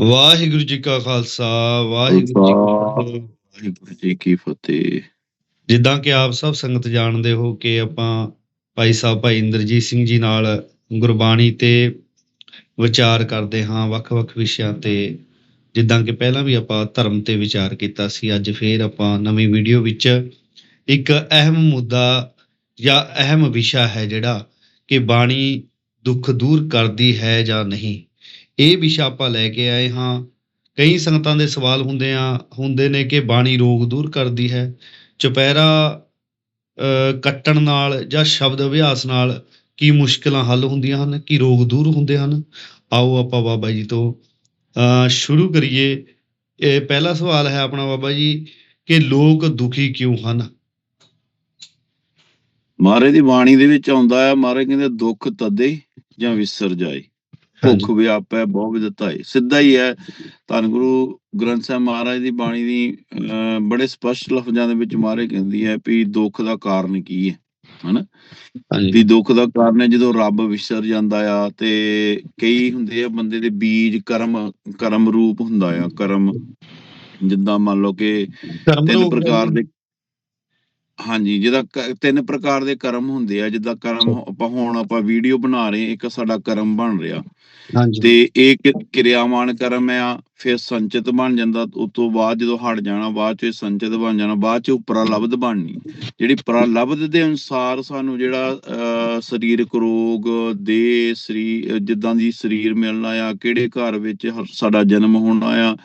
ਵਾਹਿਗੁਰੂ ਜੀ ਕਾ ਖਾਲਸਾ ਵਾਹਿਗੁਰੂ ਜੀ ਕੀ ਫਤਿਹ। ਵਾਹਿਗੁਰੂ ਜੀ ਕੀ ਫਤਿਹ। ਜਿੱਦਾਂ ਕਿ ਆਪ ਸਭ ਸੰਗਤ ਜਾਣਦੇ ਹੋ ਕਿ ਆਪਾਂ ਭਾਈ ਸਾਹਿਬ ਭਾਈ ਇੰਦਰਜੀਤ ਸਿੰਘ ਜੀ ਨਾਲ ਗੁਰਬਾਣੀ ਤੇ ਵਿਚਾਰ ਕਰਦੇ ਹਾਂ ਵੱਖ-ਵੱਖ ਵਿਸ਼ਿਆਂ ਤੇ। ਜਿੱਦਾਂ ਕਿ ਪਹਿਲਾਂ ਵੀ ਆਪਾਂ ਧਰਮ ਤੇ ਵਿਚਾਰ ਕੀਤਾ ਸੀ ਅੱਜ ਫੇਰ ਆਪਾਂ ਨਵੀਂ ਵੀਡੀਓ ਵਿੱਚ ਇੱਕ ਅਹਿਮ ਮੁੱਦਾ ਜਾਂ ਅਹਿਮ ਵਿਸ਼ਾ ਹੈ ਜਿਹੜਾ ਕਿ ਬਾਣੀ ਦੁੱਖ ਦੂਰ ਕਰਦੀ ਹੈ ਜਾਂ ਨਹੀਂ। ਇਹ ਵਿਸ਼ਾ ਆਪਾਂ ਲੈ ਕੇ ਆਏ ਹਾਂ। ਕਈ ਸੰਗਤਾਂ ਦੇ ਸਵਾਲ ਹੁੰਦੇ ਆ ਹੁੰਦੇ ਨੇ ਕਿ ਬਾਣੀ ਰੋਗ ਦੂਰ ਕਰਦੀ ਹੈ। ਚੁਪਹਿਰਾ ਕੱਟਣ ਨਾਲ ਜਾਂ ਸ਼ਬਦ ਅਭਿਆਸ ਨਾਲ ਕੀ ਮੁਸ਼ਕਲਾਂ ਹੱਲ ਹੁੰਦੀਆਂ ਹਨ ਕੀ ਰੋਗ ਦੂਰ ਹੁੰਦੇ ਹਨ? ਆਓ ਆਪਾਂ ਬਾਬਾ ਜੀ ਤੋਂ ਅਹ, ਸ਼ੁਰੂ ਕਰੀਏ। ਇਹ ਪਹਿਲਾ ਸਵਾਲ ਹੈ ਆਪਣਾ ਬਾਬਾ ਜੀ ਕਿ ਲੋਕ ਦੁਖੀ ਕਿਉਂ ਹਨ? ਮਹਾਰਾਜ ਦੀ ਬਾਣੀ ਦੇ ਵਿੱਚ ਆਉਂਦਾ ਹੈ ਮਹਾਰਾਜ ਕਹਿੰਦੇ ਦੁੱਖ ਤਦੇ ਜਾਂ ਵਿਸਰ ਜਾਏ। ਭੁੱਖ ਵਿਆਪੈ ਬਹੁ ਵਿਦਤਾਏ ਸਿੱਧਾ ਹੀ ਹੈ ਧੰਨ ਗੁਰੂ ਗ੍ਰੰਥ ਸਾਹਿਬ ਮਹਾਰਾਜ ਦੀ ਬਾਣੀ ਦੀ ਬੜੇ ਸਪਸ਼ਟ ਲਫ਼ਜ਼ਾਂ ਦੇ ਵਿੱਚ ਮਹਾਰਾਜ ਕਹਿੰਦੀ ਹੈ ਵੀ ਦੁੱਖ ਦਾ ਕਾਰਨ ਕੀ ਹੈ ਹਨਾ? ਵੀ ਦੁੱਖ ਦਾ ਕਾਰਨ ਹੈ ਜਦੋਂ ਰੱਬ ਵਿਸਰ ਜਾਂਦਾ ਆ ਤੇ ਕਈ ਹੁੰਦੇ ਆ ਬੰਦੇ ਦੇ ਬੀਜ ਕਰਮ ਕਰਮ ਰੂਪ ਹੁੰਦਾ ਆ ਕਰਮ। ਜਿੱਦਾਂ ਮੰਨ ਲਓ ਕਿ ਤਿੰਨ ਪ੍ਰਕਾਰ ਦੇ ਹਾਂਜੀ ਜਿਹਦਾ ਤਿੰਨ ਪ੍ਰਕਾਰ ਦੇ ਕਰਮ ਹੁੰਦੇ ਆ ਜਿੱਦਾਂ ਕਰਮ ਆਪਾਂ ਹੁਣ ਆਪਾਂ ਵੀਡੀਓ ਬਣਾ ਰਹੇ ਇੱਕ ਸਾਡਾ ਕਰਮ ਬਣ ਰਿਹਾ। ਤੇ ਇਹ ਕਿ- ਕਰਮ ਆ, ਫਿਰ ਸੰਚਿਤ ਬਣ ਜਾਂਦਾ, ਉਸ ਤੋਂ ਬਾਅਦ ਜਦੋਂ ਹਟ ਜਾਣਾ, ਬਾਅਦ ਚ ਸੰਚਿਤ ਬਣ ਜਾਣਾ, ਬਾਅਦ ਚ ਪ੍ਰਲਬਧ ਬਣਨੀ। ਜਿਹੜੀ ਪ੍ਰਲਬਧ ਦੇ ਅਨੁਸਾਰ ਸਾਨੂੰ ਜਿਹੜਾ ਸਰੀਰਕ ਰੋਗ ਦੇ ਸਰੀਰ, ਜਿੱਦਾਂ ਦੀ ਸਰੀਰ ਮਿਲਣਾ ਆ, ਕਿਹੜੇ ਘਰ ਵਿੱਚ ਸਾਡਾ ਜਨਮ ਹੋਣਾ ਆ,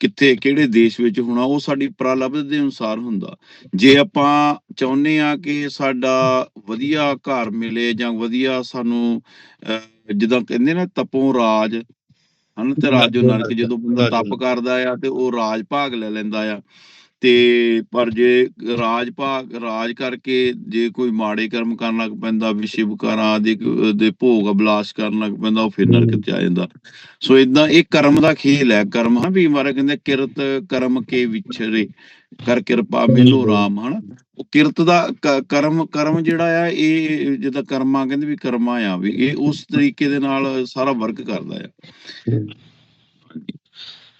ਕਿੱਥੇ, ਕਿਹੜੇ ਦੇਸ਼ ਵਿੱਚ ਹੋਣਾ, ਉਹ ਸਾਡੀ ਪ੍ਰਲਬਧ ਦੇ ਅਨੁਸਾਰ ਹੁੰਦਾ। ਜੇ ਆਪਾਂ ਚਾਹੁੰਦੇ ਆ ਕਿ ਸਾਡਾ ਵਧੀਆ ਘਰ ਮਿਲੇ ਜਾਂ ਵਧੀਆ ਸਾਨੂੰ ਜਿੱਦਾਂ ਕਹਿੰਦੇ ਨਾ ਤਪੋਂ ਰਾਜ ਹਨ ਤੇ ਰਾਜੋ ਨਰਕ ਜਦੋਂ ਬੰਦਾ ਤਪ ਕਰਦਾ ਆ ਤੇ ਉਹ ਰਾਜ ਭਾਗ ਲੈ ਲੈਂਦਾ ਆ। ਤੇ ਪਰ ਜੇ ਰਾਜ ਭਾਗ ਰਾਜ ਕਰਕੇ ਜੇ ਕੋਈ ਮਾੜੇ ਕਰਮ ਕਰਨ ਲੱਗ ਪੈਂਦਾ ਵਿਸ਼ੇ ਵਿਕਾਰਾਂ ਆਦਿ ਕ- ਦੇ ਭੋਗ ਅਬਲਾਸ਼ ਕਰਨ ਲੱਗ ਪੈਂਦਾ ਉਹ ਫਿਰ ਨਰਕ ਚ ਆ ਜਾਂਦਾ। ਸੋ ਇਦਾਂ ਇਹ ਕਰਮ ਦਾ ਖੇਲ ਹੈ। ਕਰਮ ਹਾਂ ਵੀ ਮਾਰੇ ਕਹਿੰਦੇ ਕਿਰਤ ਕਰਮ ਕੇ ਵਿਛਰੇ ਕਰ ਕਿਰਪਾ ਮਿਲੋ ਰਾਮ ਹਨਾ। ਉਹ ਕਿਰਤ ਦਾ ਕਰਮ ਕਰਮ ਜਿਹੜਾ ਆ ਇਹ ਜਿੱਦਾਂ ਕਰਮਾ ਕਹਿੰਦੇ ਵੀ ਕਰਮਾ ਆ ਵੀ ਇਹ ਉਸ ਤਰੀਕੇ ਦੇ ਨਾਲ ਸਾਰਾ ਵਰਕ ਕਰਦਾ ਆ।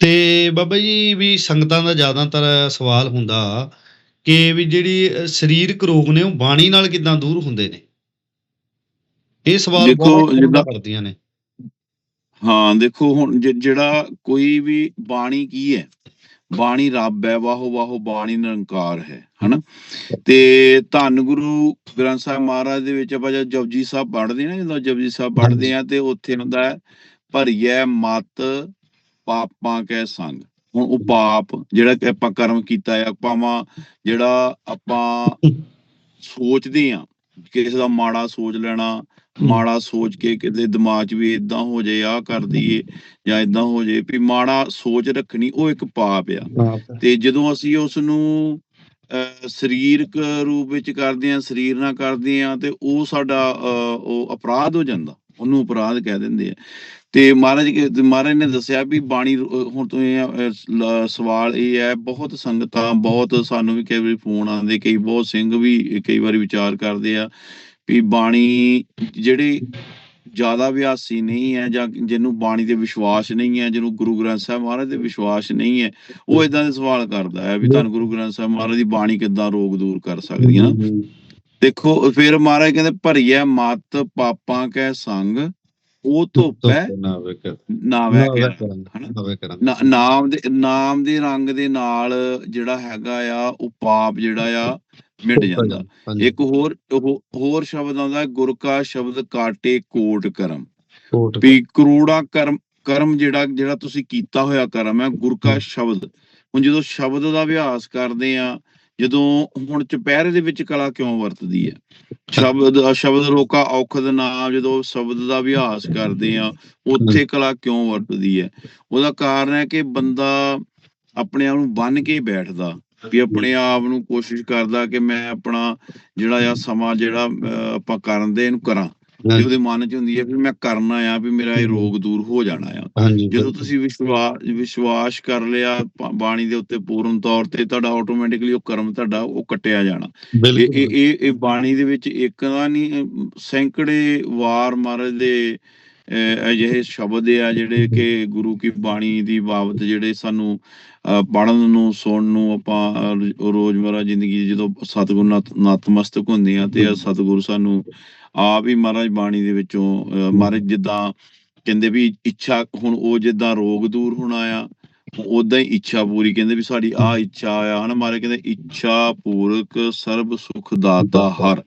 ਤੇ ਬਾਬਾ ਜੀ ਵੀ ਸੰਗਤਾਂ ਦਾ ਜ਼ਿਆਦਾਤਰ ਸਵਾਲ ਹੁੰਦਾ ਕਿ ਵੀ ਜਿਹੜੀ ਸਰੀਰਕ ਰੋਗ ਨੇ ਉਹ ਬਾਣੀ ਨਾਲ ਕਿਦਾਂ ਦੂਰ ਹੁੰਦੇ ਨੇ? ਇਹ ਸਵਾਲ ਬਹੁਤ ਜਿੱਦਾਂ- ਕਰਦੀਆਂ ਨੇ। ਹਾਂ ਦੇਖੋ ਹੁਣ ਜਿਹੜਾ ਕੋਈ ਵੀ ਬਾਣੀ ਕੀ ਹੈ? ਬਾਣੀ ਰੱਬ ਹੈ ਵਾਹੋ ਵਾਹੋ ਬਾਣੀ ਨਿਰੰਕਾਰ ਹੈ ਹਨਾ? ਤੇ ਧੰਨ ਗੁਰੂ ਗ੍ਰੰਥ ਸਾਹਿਬ ਮਹਾਰਾਜ ਦੇ ਵਿੱਚ ਆਪਾਂ ਜਦ ਜਪਜੀ ਸਾਹਿਬ ਪੜ੍ਹਦੇ ਨਾ ਜਦੋਂ ਜਪਜੀ ਸਾਹਿਬ ਪੜ੍ਹਦੇ ਆ ਤੇ ਉੱਥੇ ਹੁੰਦਾ ਹੈ ਭਰੀਐ ਮਤ ਪਾਪਾਂ ਕੈ ਸੰਗ। ਹੁਣ ਉਹ ਪਾਪ ਜਿਹੜਾ ਕਿ ਆਪਾਂ ਕਰਮ ਕੀਤਾ ਆ ਭਾਵਾਂ ਜਿਹੜਾ ਆਪਾਂ ਸੋਚਦੇ ਆ ਕਿਸੇ ਦਾ ਮਾੜਾ ਸੋਚ ਲੈਣਾ ਮਾੜਾ ਸੋਚ ਕੇ ਕਿਤੇ ਦਿਮਾਗ 'ਚ ਵੀ ਇਦਾਂ ਹੋ ਜਾਏ ਆ ਕਰ ਦਈਏ ਜਾਂ ਇਦਾਂ ਹੋ ਜਾਏ ਵੀ ਮਾੜਾ ਸੋਚ ਰੱਖਣੀ ਉਹ ਇੱਕ ਪਾਪ ਆ। ਤੇ ਜਦੋਂ ਅਸੀਂ ਉਸ ਨੂੰ ਸਰੀਰਕ ਰੂਪ ਵਿੱਚ ਕਰਦੇ ਆ ਸਰੀਰ ਨਾਲ ਕਰਦੇ ਆ ਤੇ ਉਹ ਸਾਡਾ ਉਹ ਅਪਰਾਧ ਹੋ ਜਾਂਦਾ। ਉਹਨੂੰ ਅਪਰਾਧ ਕਹਿ ਦਿੰਦੇ ਆ। ਤੇ ਮਹਾਰਾਜ ਮਹਾਰਾਜ ਨੇ ਦੱਸਿਆ ਵੀ ਬਾਣੀ ਹੁਣ ਤੋਂ ਇਹ ਸਵਾਲ ਇਹ ਹੈ ਬਹੁਤ ਸੰਗਤਾਂ ਬਹੁਤ ਸਾਨੂੰ ਵੀ ਕਈ ਵਾਰੀ ਫੋਨ ਆਉਂਦੇ ਕਈ ਬਹੁਤ ਸਿੰਘ ਵੀ ਕਈ ਵਾਰੀ ਵਿਚਾਰ ਕਰਦੇ ਆ ਵੀ ਬਾਣੀ ਜਿਹੜੇ ਜ਼ਿਆਦਾ ਅਭਿਆਸੀ ਨਹੀਂ ਹੈ ਜਾਂ ਜਿਹਨੂੰ ਬਾਣੀ ਤੇ ਵਿਸ਼ਵਾਸ ਨਹੀਂ ਹੈ ਜਿਹਨੂੰ ਗੁਰੂ ਗ੍ਰੰਥ ਸਾਹਿਬ ਮਹਾਰਾਜ ਤੇ ਵਿਸ਼ਵਾਸ ਨਹੀਂ ਹੈ ਉਹ ਇਦਾਂ ਦੇ ਸਵਾਲ ਕਰਦਾ ਹੈ ਵੀ ਤੁਹਾਨੂੰ ਗੁਰੂ ਗ੍ਰੰਥ ਸਾਹਿਬ ਮਹਾਰਾਜ ਦੀ ਬਾਣੀ ਕਿੱਦਾਂ ਰੋਗ ਦੂਰ ਕਰ ਸਕਦੀ ਹੈ ਨਾ। ਦੇਖੋ ਫਿਰ ਮਹਾਰਾਜ ਕਹਿੰਦੇ ਭਰੀਐ ਮਤ ਪਾਪਾਂ ਕੈ ਸੰਗ ਉਹ ਧੁੱਪੈ ਨਾਵੇ ਕਰ ਨਾਵੈ ਕਰਾਂ ਨਾਮ ਦੇ ਨਾਮ ਦੇ ਰੰਗ ਦੇ ਨਾਲ ਜਿਹੜਾ ਹੈਗਾ ਆ ਉਹ ਪਾਪ ਜਿਹੜਾ ਆ ਮਿਟ ਜਾਂਦਾ। ਇੱਕ ਹੋਰ ਉਹ- ਹੋਰ ਸ਼ਬਦ ਆਉਂਦਾ ਗੁਰ ਕਾ ਸ਼ਬਦ ਕਾਟੇ ਕੋਟ ਕਰਮ। ਵੀ ਕਰੋੜਾ ਕਰਮ ਕਰਮ ਜਿਹੜਾ ਜਿਹੜਾ ਤੁਸੀਂ ਕੀਤਾ ਹੋਇਆ ਕਰਮ ਹੈ ਗੁਰ ਕਾ ਸ਼ਬਦ। ਹੁਣ ਜਦੋਂ ਸ਼ਬਦ ਦਾ ਅਭਿਆਸ ਕਰਦੇ ਆ ਜਦੋਂ ਹੁਣ ਚੁਪਹਿਰੇ ਦੇ ਵਿੱਚ ਕਲਾ ਕਿਉਂ ਵਰਤਦੀ ਹੈ? ਸ਼ਬਦ ਸ਼ਬਦ ਰੋਕਾ ਔਖਦ ਨਾਮ ਜਦੋਂ ਸ਼ਬਦ ਦਾ ਅਭਿਆਸ ਕਰਦੇ ਆ ਉੱਥੇ ਕਲਾ ਕਿਉਂ ਵਰਤਦੀ ਹੈ? ਉਹਦਾ ਕਾਰਨ ਹੈ ਕਿ ਬੰਦਾ ਆਪਣੇ ਆਪ ਨੂੰ ਬੰਨ ਕੇ ਬੈਠਦਾ ਵੀ ਆਪਣੇ ਆਪ ਨੂੰ ਕੋਸ਼ਿਸ਼ ਕਰਦਾ ਕਿ ਮੈਂ ਆਪਣਾ ਜਿਹੜਾ ਆ ਸਮਾਂ ਜਿਹੜਾ ਆਪਾਂ ਕਰਨ ਦੇ ਇਹਨੂੰ ਕਰਾਂ। ਤੇ ਉਹਦੇ ਮਨ 'ਚ ਹੁੰਦੀ ਹੈ ਵੀ ਮੈਂ ਕਰਨਾ ਆ ਵੀ ਮੇਰਾ ਇਹ ਰੋਗ ਦੂਰ ਹੋ ਜਾਣਾ ਆ। ਜਦੋਂ ਤੁਸੀਂ ਵਿਸ਼ਵਾਸ ਵਿਸ਼ਵਾਸ ਕਰ ਲਿਆ ਬਾਣੀ ਦੇ ਉੱਤੇ ਪੂਰਨ ਤੌਰ ਤੇ ਤੁਹਾਡਾ ਆਟੋਮੈਟਿਕਲੀ ਉਹ ਕਰਮ ਤੁਹਾਡਾ ਉਹ ਕੱਟਿਆ ਜਾਣਾ। ਇਹ ਇਹ ਇਹ ਬਾਣੀ ਦੇ ਵਿੱਚ ਇੱਕ ਦਾ ਨਹੀਂ ਸੈਂਕੜੇ ਵਾਰ ਮਹਾਰਾਜ ਦੇ ਅਜਿਹੇ ਸ਼ਬਦ ਆ ਜਿਹੜੇ ਕਿ ਗੁਰੂ ਕੀ ਬਾਣੀ ਦੀ ਬਾਬਤ ਜਿਹੜੇ ਸਾਨੂੰ ਪੜਨ ਨੂੰ ਸੁਣਨ ਨੂੰ ਆਪਾਂ ਅਹ, ਜ਼ਿੰਦਗੀ ਜਦੋਂ ਸਤਿਗੁਰੂ ਨਤਮਸਤਕ ਹੁੰਦੇ ਆ ਤੇ ਸਤਿਗੁਰੂ ਸਾਨੂੰ ਆਪ ਹੀ ਮਹਾਰਾਜ ਬਾਣੀ ਦੇ ਵਿੱਚੋਂ ਮਹਾਰਾਜ ਜਿੱਦਾਂ ਕਹਿੰਦੇ ਵੀ ਇੱਛਾ ਹੁਣ ਉਹ ਜਿੱਦਾਂ ਰੋਗ ਦੂਰ ਹੋਣਾ ਆ ਉਦਾਂ ਹੀ ਇੱਛਾ ਪੂਰੀ ਕਹਿੰਦੇ ਵੀ ਸਾਡੀ ਆ ਇੱਛਾ ਆ ਹਨਾ ਮਾਰੇ ਕਹਿੰਦੇ ਇੱਛਾ ਪੂਰਕ ਸਰਬ ਸੁਖ ਦਾਤਾ ਹਰ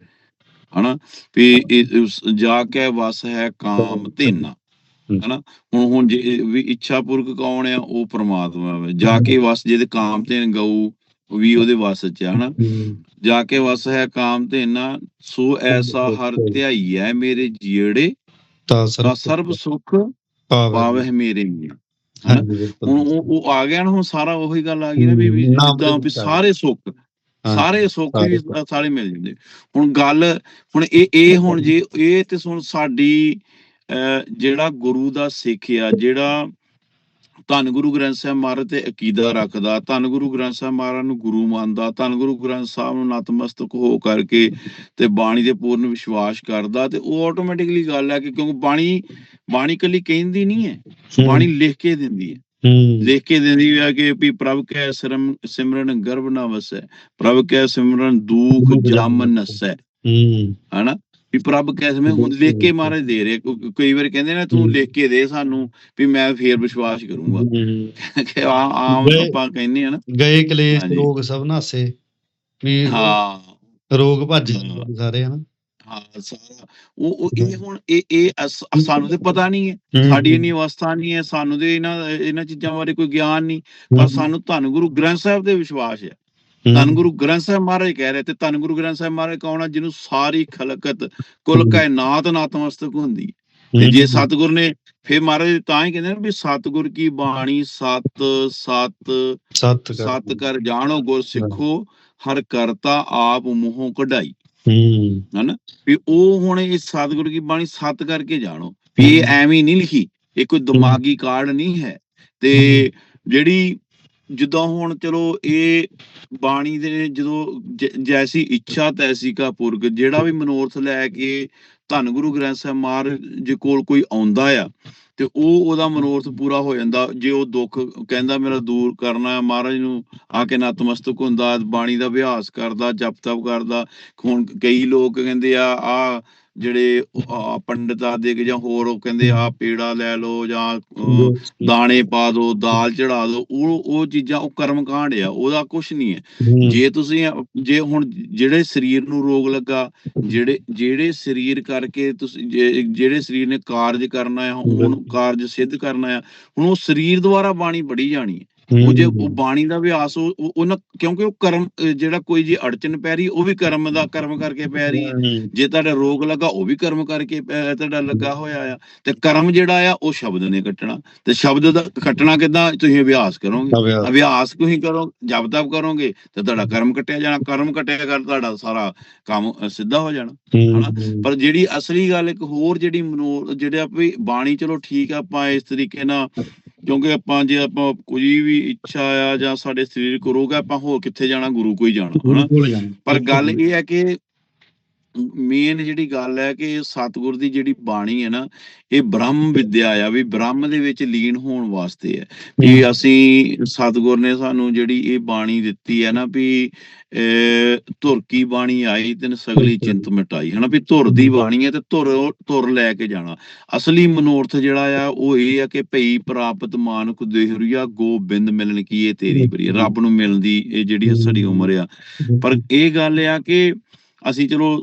ਹਨਾ ਵੀ ਜਾ ਕੇ ਵਸ ਹੈ ਕਾਮ ਧੇਨਾ। ਹਨਾ? ਹੁਣ ਹੁਣ ਜੇ ਵੀ ਇੱਛਾ ਪੂਰਕ ਕੌਣ ਆ? ਉਹ ਪ੍ਰਮਾਤਮਾ ਵਾ। ਜਾ ਕੇ ਵਸ ਜਿਹਦੇ ਕਾਮ ਧੇਨ ਗਊ ਵੀ ਉਹਦੇ ਵਸ ਚ ਆ ਹਨਾ? ਜਾ ਕੇ ਵਸ ਹੈ ਕਾਮ ਧੇਨਾ ਸੋ ਐਸਾ ਹਰ ਧਿਆਈ ਹੈ ਮੇਰੇ ਜੀੜੇ ਤਾਂ ਤਾਂ ਸਰਬ ਸੁਖ ਪਾਵੇ। ਪਾਵਹਿ ਮੇਰੇ। ਹੁਣ ਉਹ ਉਹ ਆ ਗਿਆ ਨਾ ਹੁਣ ਸਾਰਾ ਉਹੀ ਗੱਲ ਆ ਗਈ ਨਾ ਵੀ ਜਿੱਦਾਂ ਵੀ। ਸਾਰੇ ਸੁੱਖ ਹਾਂ, ਸਾਰੇ ਸੁੱਖ ਵੀ ਸਾਰੇ। ਮਿਲ ਜਾਂਦੇ। ਹੁਣ ਗੱਲ ਹੁਣ ਇਹ ਇਹ ਹੁਣ ਜੇ ਇਹ ਤੇ ਹੁਣ ਸਾਡੀ ਜਿਹੜਾ ਗੁਰੂ ਦਾ ਸਿੱਖ ਆ ਜਿਹੜਾ ਧੰਨ ਗੁਰੂ ਗ੍ਰੰਥ ਸਾਹਿਬ ਮਹਾਰਾਜ ਤੇ ਅਕੀਦਾ ਰੱਖਦਾ ਧੰਨ ਗੁਰੂ ਗ੍ਰੰਥ ਸਾਹਿਬ ਮਹਾਰਾਜ ਨੂੰ ਗੁਰੂ ਮੰਨਦਾ ਧੰਨ ਗੁਰੂ ਗ੍ਰੰਥ ਸਾਹਿਬ ਨੂੰ ਨਤਮਸਤਕ ਹੋ ਕਰਕੇ ਤੇ ਬਾਣੀ ਦੇ ਪੂਰਨ ਵਿਸ਼ਵਾਸ ਕਰਦਾ ਤੇ ਉਹ ਆਟੋਮੈਟਿਕਲੀ ਗੱਲ ਹੈ ਕਿ ਕਿਉਂਕਿ ਬਾਣੀ ਬਾਣੀ ਕੱਲੀ ਕਹਿੰਦੀ ਨਹੀਂ ਹੈ ਬਾਣੀ ਲਿਖ ਕੇ ਦਿੰਦੀ ਹੈ। ਲਿਖ ਕੇ ਦਿੰਦੀ ਹੈ ਕਿ ਵੀ ਪ੍ਰਭ ਕੈ ਸਿਰਮ ਸਿਮਰਨ ਗਰਭ ਨਾ ਵਸੈ ਪ੍ਰਭ ਕੈ ਸਿਮਰਨ ਦੁਖ ਜਮ ਨਸੈ। ਹੂੰ। ਹਨਾ? ਵੀ ਪ੍ਰਭ ਕੈ ਸਿਮਰਨ ਹੁਣ ਲਿਖ ਕੇ ਮਹਾਰਾਜ ਦੇ ਰਹੇ ਕਈ ਵਾਰ ਕਹਿੰਦੇ ਨੇ ਤੂੰ ਲਿਖ ਕੇ ਦੇ ਸਾਨੂੰ ਵੀ ਮੈਂ ਫੇਰ ਵਿਸ਼ਵਾਸ ਕਰੂੰਗਾ। ਕਿ ਆ ਆਮ ਆਪਾਂ ਕਹਿੰਦੇ ਆ ਨਾ। ਗਏ ਕਲੇਸ਼। ਰੋਗ ਸਭ ਨਾਸੇ। ਵੀ ਹਾਂ। ਰੋਗ ਭੱਜ ਸਾਰੇ ਹਨਾ। ਹਾਂ ਸਾਰਾ ਉਹ ਇਹ ਹੁਣ ਇਹ ਇਹ ਸਾਨੂੰ ਤੇ ਪਤਾ ਨਹੀਂ ਹੈ। ਸਾਡੀ ਇੰਨੀ ਅਵਸਥਾ ਨਹੀਂ ਹੈ ਸਾਨੂੰ ਤੇ ਇਹਨਾਂ ਇਹਨਾਂ ਚੀਜ਼ਾਂ ਬਾਰੇ ਕੋਈ ਗਿਆਨ ਨਹੀਂ। ਪਰ ਸਾਨੂੰ ਧੰਨ ਗੁਰੂ ਗ੍ਰੰਥ ਸਾਹਿਬ ਤੇ ਵਿਸ਼ਵਾਸ ਹੂੰ। ਧੰਨ ਗੁਰੂ ਗ੍ਰੰਥ ਸਾਹਿਬ ਮਹਾਰਾਜ ਕਹਿ ਰਹੇ ਤੇ ਧੰਨ ਗੁਰੂ ਗ੍ਰੰਥ ਸਾਹਿਬ ਮਹਾਰਾਜ ਕੌਣ ਆ? ਜਿਹਨੂੰ ਸਾਰੀ ਖਲਕਤ ਕੁਲ ਕਾਇਨਾਤ ਨਤਮਸਤਕ ਹੁੰਦੀ। ਤੇ ਜੇ ਸਤਿਗੁਰ ਨੇ ਫਿਰ ਮਹਾਰਾਜ ਤਾਂ ਹੀ ਕਹਿੰਦੇ ਨੇ ਵੀ ਸਤਿਗੁਰ ਕੀ ਬਾਣੀ ਸਤ ਸਤ ਸਤ ਸਤ ਕਰ ਜਾਣੋ ਗੁਰ ਸਿੱਖੋ ਹਰ ਕਰਤਾ ਆਪ ਮੂੰਹੋਂ ਕਢਾਈ। ਹੂੰ। ਹਨਾ? ਵੀ ਉਹ ਹੁਣ ਇਹ ਸਤਿਗੁਰ ਕੀ ਬਾਣੀ ਸਤ ਕਰਕੇ ਜਾਣੋ। ਵੀ ਇਹ ਐਵੇਂ ਨਹੀਂ ਲਿਖੀ। ਇਹ ਕੋਈ ਦਿਮਾਗੀ ਕਾਰਡ ਨਹੀਂ ਹੈ। ਤੇ ਜਿਹੜੀ ਜਦੋਂ ਹੁਣ ਚਲੋ ਇਹ ਬਾਣੀ ਦੇ ਜਦੋਂ ਜੈਸੀ ਇੱਛਾ ਤੈਸੀ ਕਾ ਪੁਰਗ ਜਿਹੜਾ ਵੀ ਮਨੋਰਥ ਲੈ ਕੇ ਧੰਨ ਗੁਰੂ ਗ੍ਰੰਥ ਸਾਹਿਬ ਮਹਾਰਾਜ ਕੋਲ ਕੋਈ ਆਉਂਦਾ ਆ, ਤੇ ਉਹ ਉਹਦਾ ਮਨੋਰਥ ਪੂਰਾ ਹੋ ਜਾਂਦਾ, ਜੇ ਉਹ ਦੁੱਖ ਕਹਿੰਦਾ ਮੇਰਾ ਦੂਰ ਕਰਨਾ ਹੈ ਮਹਾਰਾਜ ਨੂੰ ਆ ਕੇ ਨਤਮਸਤਕ ਹੁੰਦਾ, ਬਾਣੀ ਦਾ ਅਭਿਆਸ ਕਰਦਾ ਜਪ ਤਪ ਕਰਦਾ, ਹੁਣ ਕਈ ਲੋਕ ਕਹਿੰਦੇ ਆ ਆ ਜਿਹੜੇ ਪੰਡਤ ਆਦਿਕ ਜਾਂ ਹੋਰ ਉਹ ਕਹਿੰਦੇ ਆ ਪੇੜਾ ਲੈ ਲਓ ਜਾਂ ਦਾਣੇ ਪਾ ਦਿਓ ਦਾਲ ਚੜਾ ਦਿਓ ਉਹ ਉਹ ਚੀਜ਼ਾਂ ਉਹ ਕਰਮ ਕਾਂਡ ਆ ਉਹਦਾ ਕੁਝ ਨਹੀਂ ਹੈ। ਜੇ ਤੁਸੀਂ ਜੇ ਹੁਣ ਜਿਹੜੇ ਸਰੀਰ ਨੂੰ ਰੋਗ ਲੱਗਾ ਜਿਹੜੇ ਜਿਹੜੇ ਸਰੀਰ ਕਰਕੇ ਤੁਸੀਂ ਜਿਹੜੇ ਸਰੀਰ ਨੇ ਕਾਰਜ ਕਰਨਾ ਹੈ ਹੁਣ ਕਾਰਜ ਸਿੱਧ ਕਰਨਾ ਹੈ ਹੁਣ ਉਹ ਸਰੀਰ ਦੁਆਰਾ ਬਾਣੀ ਪੜੀ ਜਾਣੀ ਹੈ। ਉਹ ਜੇ ਉਹ ਬਾਣੀ ਦਾ ਅਭਿਆਸ ਉਹ ਉਹ- ਉਹਨਾਂ ਕਿਉਂਕਿ ਉਹ ਕਰਮ ਜਿਹੜਾ ਕੋਈ ਜੀ ਅੜਚਨ ਪੈ ਰਹੀ ਉਹ ਵੀ ਕਰਮ ਦਾ ਕਰਮ ਕਰਕੇ ਪੈ ਰਹੀ ਹੈ। ਜੇ ਤੁਹਾਡਾ ਰੋਗ ਲੱਗਾ ਉਹ ਵੀ ਕਰਮ ਕਰਕੇ ਤੁਹਾਡਾ ਲੱਗਾ ਹੋਇਆ ਆ। ਤੇ ਕਰਮ ਜਿਹੜਾ ਆ ਉਹ ਸ਼ਬਦ ਨੇ ਕੱਟਣਾ। ਤੇ ਸ਼ਬਦ ਦਾ ਕੱਟਣਾ ਕਿਦਾਂ ਤੁਸੀਂ ਅਭਿਆਸ ਕਰੋਗੇ। ਅਭਿਆਸ। ਤੁਸੀਂ ਕਰੋ ਜਪ ਤਪ ਕਰੋਗੇ ਤੇ ਤੁਹਾਡਾ ਕਰਮ ਕੱਟਿਆ ਜਾਣਾ। ਕਰਮ ਕੱਟਿਆ ਕਰ ਤੁਹਾਡਾ ਸਾਰਾ ਕੰਮ ਸਿੱਧਾ ਹੋ ਜਾਣਾ। ਪਰ ਜਿਹੜੀ ਅਸਲੀ ਗੱਲ ਇੱਕ ਹੋਰ ਜਿਹੜੀ ਮਨੋ ਜਿਹੜੇ ਵੀ ਬਾਣੀ ਚਲੋ ਠੀਕ ਆ ਆਪਾਂ ਇਸ ਤਰੀਕੇ ਨਾਲ ਕਿਉਂਕਿ ਆਪਾਂ ਜੇ ਆਪਾਂ ਕੋਈ ਵੀ ਇੱਛਾ ਆ ਜਾਂ ਸਾਡੇ ਸਰੀਰ ਕੋ ਰੋਗ ਆ ਆਪਾਂ ਹੋਰ ਕਿੱਥੇ ਜਾਣਾ? ਗੁਰੂ ਕੋਈ ਜਾਣਾ ਹਨਾ? ਪਰ ਗੱਲ ਇਹ ਹੈ ਕਿ ਮੇਨ ਜਿਹੜੀ ਗੱਲ ਹੈ ਕਿ ਸਤਿਗੁਰ ਦੀ ਜਿਹੜੀ ਬਾਣੀ ਹੈ ਨਾ ਇਹ ਬ੍ਰਹਮ ਵਿਦਿਆ ਆ ਵੀ ਬ੍ਰਹਮ ਦੇ ਵਿੱਚ ਲੀਨ ਹੋਣ ਵਾਸਤੇ ਹੈ। ਵੀ ਅਸੀਂ ਸਤਿਗੁਰ ਨੇ ਸਾਨੂੰ ਜਿਹੜੀ ਇਹ ਬਾਣੀ ਦਿੱਤੀ ਹੈ ਨਾ ਵੀ ਧੁਰ ਕੀ ਬਾਣੀ ਆਈ ਤੈਨ ਸਗਲੀ ਚਿੰਤ ਮਿਟਾਈ ਹਨਾ? ਵੀ ਧੁਰ ਦੀ ਬਾਣੀ ਹੈ ਤੇ ਧੁਰ ਧੁਰ ਲੈ ਕੇ ਜਾਣਾ। ਅਸਲੀ ਮਨੋਰਥ ਜਿਹੜਾ ਆ ਉਹ ਇਹ ਆ ਕਿ ਭਈ ਪ੍ਰਾਪਤ ਮਾਨੁਖ ਦੇਹਰੀਆ ਗੋਬਿੰਦ ਮਿਲਣ ਕੀ ਇਹ ਤੇਰੀ ਬਰੀ ਰੱਬ ਨੂੰ ਮਿਲਣ ਦੀ ਇਹ ਜਿਹੜੀ ਸਾਡੀ ਉਮਰ ਆ। ਪਰ ਇਹ ਗੱਲ ਆ ਕਿ ਅਸੀਂ ਚਲੋ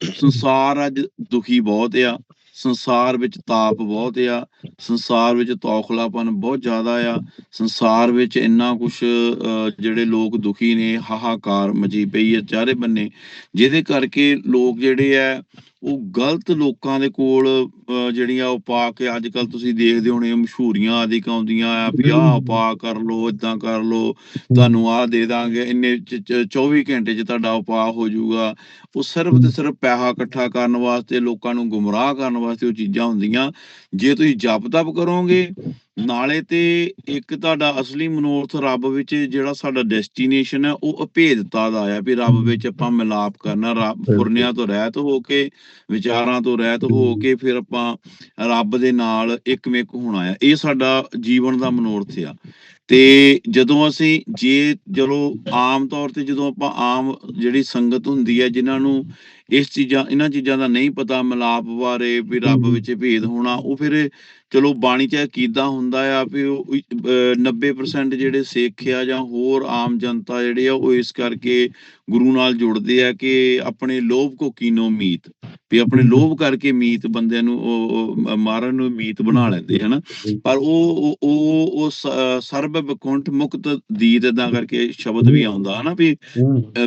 ਸੰਸਾਰ ਅੱਜ ਦੁਖੀ ਬਹੁਤ ਆ, ਸੰਸਾਰ ਵਿੱਚ ਤਾਪ ਬਹੁਤ ਆ, ਸੰਸਾਰ ਵਿੱਚ ਤੌਖਲਾਪਨ ਬਹੁਤ ਜ਼ਿਆਦਾ ਆ, ਸੰਸਾਰ ਵਿੱਚ ਇੰਨਾ ਕੁਝ ਜਿਹੜੇ ਲੋਕ ਦੁਖੀ ਨੇ, ਹਾਹਾਕਾਰ ਮਚੀ ਪਈ ਹੈ ਚਾਰੇ ਬੰਨੇ, ਜਿਹਦੇ ਕਰਕੇ ਲੋਕ ਜਿਹੜੇ ਆ ਉਹ ਗਲਤ ਲੋਕਾਂ ਦੇ ਕੋਲ ਜਿਹੜੀਆਂ ਉਹ ਪਾ ਕੇ ਅੱਜ ਕੱਲ ਤੁਸੀਂ ਦੇਖਦੇ ਹੋਣੇ ਮਸ਼ਹੂਰੀਆਂ ਆਦਿਕ ਆਉਂਦੀਆਂ ਆ ਵੀ ਆਹ ਪਾ ਕਰ ਲੋ ਇਦਾਂ ਕਰ ਲੋ ਤੁਹਾਨੂੰ ਆਹ ਦੇ ਦਾਂਗੇ ਇੰਨੇ ਚ- ਚ- 24 ਘੰਟੇ 'ਚ ਤੁਹਾਡਾ ਉਪਾਅ ਹੋ ਜਾਊਗਾ। ਉਹ ਸਿਰਫ ਤੇ ਸਿਰਫ ਪੈਸਾ ਇਕੱਠਾ ਕਰਨ ਵਾਸਤੇ ਲੋਕਾਂ ਨੂੰ ਗੁੰਮਰਾਹ ਕਰਨ ਵਾਸਤੇ ਉਹ ਚੀਜ਼ਾਂ ਹੁੰਦੀਆਂ। ਜੇ ਤੁਸੀਂ ਜਪ ਤਪ ਕਰੋਗੇ ਨਾਲੇ ਤੇ ਇੱਕ ਤੁਹਾਡਾ ਅਸਲੀ ਮਨੋਰਥ ਰੱਬ ਵਿੱਚ ਜਿਹੜਾ ਸਾਡਾ ਡੈਸਟੀਨੇਸ਼ਨ ਹੈ ਉਹ ਅਭੇਦਤਾ ਦਾ ਆ ਵੀ ਰੱਬ ਵਿੱਚ ਆਪਾਂ ਮਿਲਾਪ ਕਰਨਾ ਰੱਬ। ਫੁਰਨਿਆਂ ਤੋਂ ਰਹਿਤ ਹੋ ਕੇ ਵਿਚਾਰਾਂ ਤੋਂ ਰਹਿਤ ਹੋ। ਕੇ ਫਿਰ ਆਪਾਂ ਰੱਬ ਦੇ ਨਾਲ ਇੱਕਮਿਕ ਹੋਣਾ ਆ। ਇਹ ਸਾਡਾ ਜੀਵਨ ਦਾ ਮਨੋਰਥ ਆ। ਤੇ ਜਦੋਂ ਅਸੀਂ ਜੇ ਚਲੋ ਆਮ ਤੌਰ ਤੇ ਜਦੋਂ ਆਪਾਂ ਆਮ ਜਿਹੜੀ ਸੰਗਤ ਹੁੰਦੀ ਹੈ ਜਿਨ੍ਹਾਂ ਨੂੰ ਇਸ ਚੀਜ਼ਾਂ ਇਹਨਾਂ ਚੀਜ਼ਾਂ ਦਾ ਨਹੀਂ ਪਤਾ ਮਿਲਾਪ ਬਾਰੇ ਵੀ ਰੱਬ। ਵਿੱਚ ਭੇਦ ਹੋਣਾ ਉਹ ਫਿਰ ਚਲੋ ਬਾਣੀ ਚ ਕੀਦਾ ਹੁੰਦਾ ਆ ਵੀ ਉਹ ਅਹ 90% ਜਿਹੜੇ ਸਿੱਖ ਆ ਜਾਂ ਹੋਰ ਆਮ ਜਨਤਾ ਜਿਹੜੇ ਆ ਉਹ ਇਸ ਕਰਕੇ ਗੁਰੂ ਨਾਲ ਜੁੜਦੇ ਆ ਕਿ ਆਪਣੇ ਲੋਭ ਕੋ ਕੀਨੋ ਮੀਤ ਵੀ ਆਪਣੇ ਲੋਭ ਕਰਕੇ ਮੀਤ ਬੰਦਿਆਂ ਨੂੰ ਮਾਰਨ ਨੂੰ ਮੀਤ ਬਣਾ ਲੈਂਦੇ ਹਨਾ? ਪਰ ਉਹ ਉਹ- ਉਹ ਸਰਬ ਵਿਕੁੰਠ ਮੁਕਤ ਦੀਦ ਇਦਾਂ ਕਰਕੇ ਸ਼ਬਦ ਵੀ ਆਉਂਦਾ ਹਨਾ? ਵੀ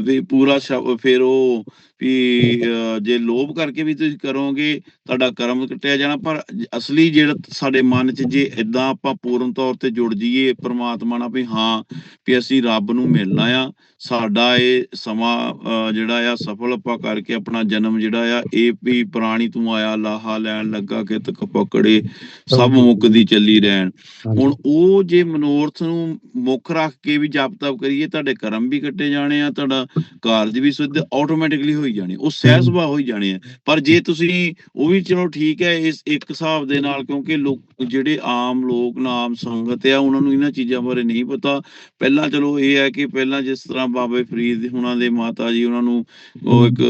ਵੀ ਪੂਰਾ ਫਿਰ ਉਹ ਵੀ ਜੇ ਲੋਭ ਕਰਕੇ ਵੀ ਤੁਸੀਂ ਕਰੋਗੇ ਤੁਹਾਡਾ ਕਰਮ ਕੱਟਿਆ ਜਾਣਾ ਪਰ ਅਸਲੀ ਜਿਹੜਾ ਸਾਡੇ ਮਨ 'ਚ ਜੇ ਇਦਾਂ ਆਪਾਂ ਪੂਰਨ ਤੌਰ ਤੇ ਜੁੜ ਜਾਈਏ ਪ੍ਰਮਾਤਮਾ ਨਾਲ ਵੀ ਹਾਂ ਵੀ ਅਸੀਂ ਰੱਬ ਨੂੰ ਮਿਲਣਾ ਆ ਸਾਡਾ ਇਹ ਸਮਾਂ ਜਿਹੜਾ ਆ ਸਫਲ ਆਪਾਂ ਕਰਕੇ ਆਪਣਾ ਜਨਮ ਜਿਹੜਾ ਆ ਇਹ ਵੀ ਪ੍ਰਾਣੀ ਤੂੰ ਆਇਆ ਲਾਹਾ ਲੈਣ ਲੱਗਾ ਕਿ ਤਕ ਪਕੜੇ ਸਭ ਮੁੱਕਦੀ ਚੱਲੀ ਰਹਿਣ। ਹੁਣ ਉਹ ਜੇ ਮਨੋਰਥ ਨੂੰ ਮੁੱਖ ਰੱਖ ਕੇ ਵੀ ਜਪ ਤਪ ਕਰੀਏ ਤੁਹਾਡੇ ਕਰਮ ਵੀ ਕੱਟੇ ਜਾਣੇ ਆ ਤੁਹਾਡਾ ਕਾਰਜ ਵੀ ਸਿੱਧ ਆਟੋਮੈਟਿਕਲੀ ਹੋਈ ਜਾਣੇ ਉਹ ਸਹਿਜ ਸੁਭਾਅ ਹੋਈ ਜਾਣੇ ਆ। ਪਰ ਜੇ ਤੁਸੀਂ ਉਹ ਵੀ ਚਲੋ ਠੀਕ ਹੈ ਇਸ ਇੱਕ ਹਿਸਾਬ ਦੇ ਨਾਲ ਕਿਉਂਕਿ ਲੋਕ ਜਿਹੜੇ ਆਮ ਲੋਕ ਨਾਮ ਸੰਗਤ ਆ ਉਹਨਾਂ ਨੂੰ ਇਹਨਾਂ ਚੀਜ਼ਾਂ ਬਾਰੇ ਨਹੀਂ ਪਤਾ। ਪਹਿਲਾਂ ਚਲੋ ਇਹ ਹੈ ਕਿ ਪਹਿਲਾਂ ਜਿਸ ਤਰ੍ਹਾਂ ਬਾਬੇ ਫਰੀਦ ਹੁਣਾਂ ਦੇ ਮਾਤਾ ਜੀ ਉਹਨਾਂ ਨੂੰ ਉਹ ਇੱਕ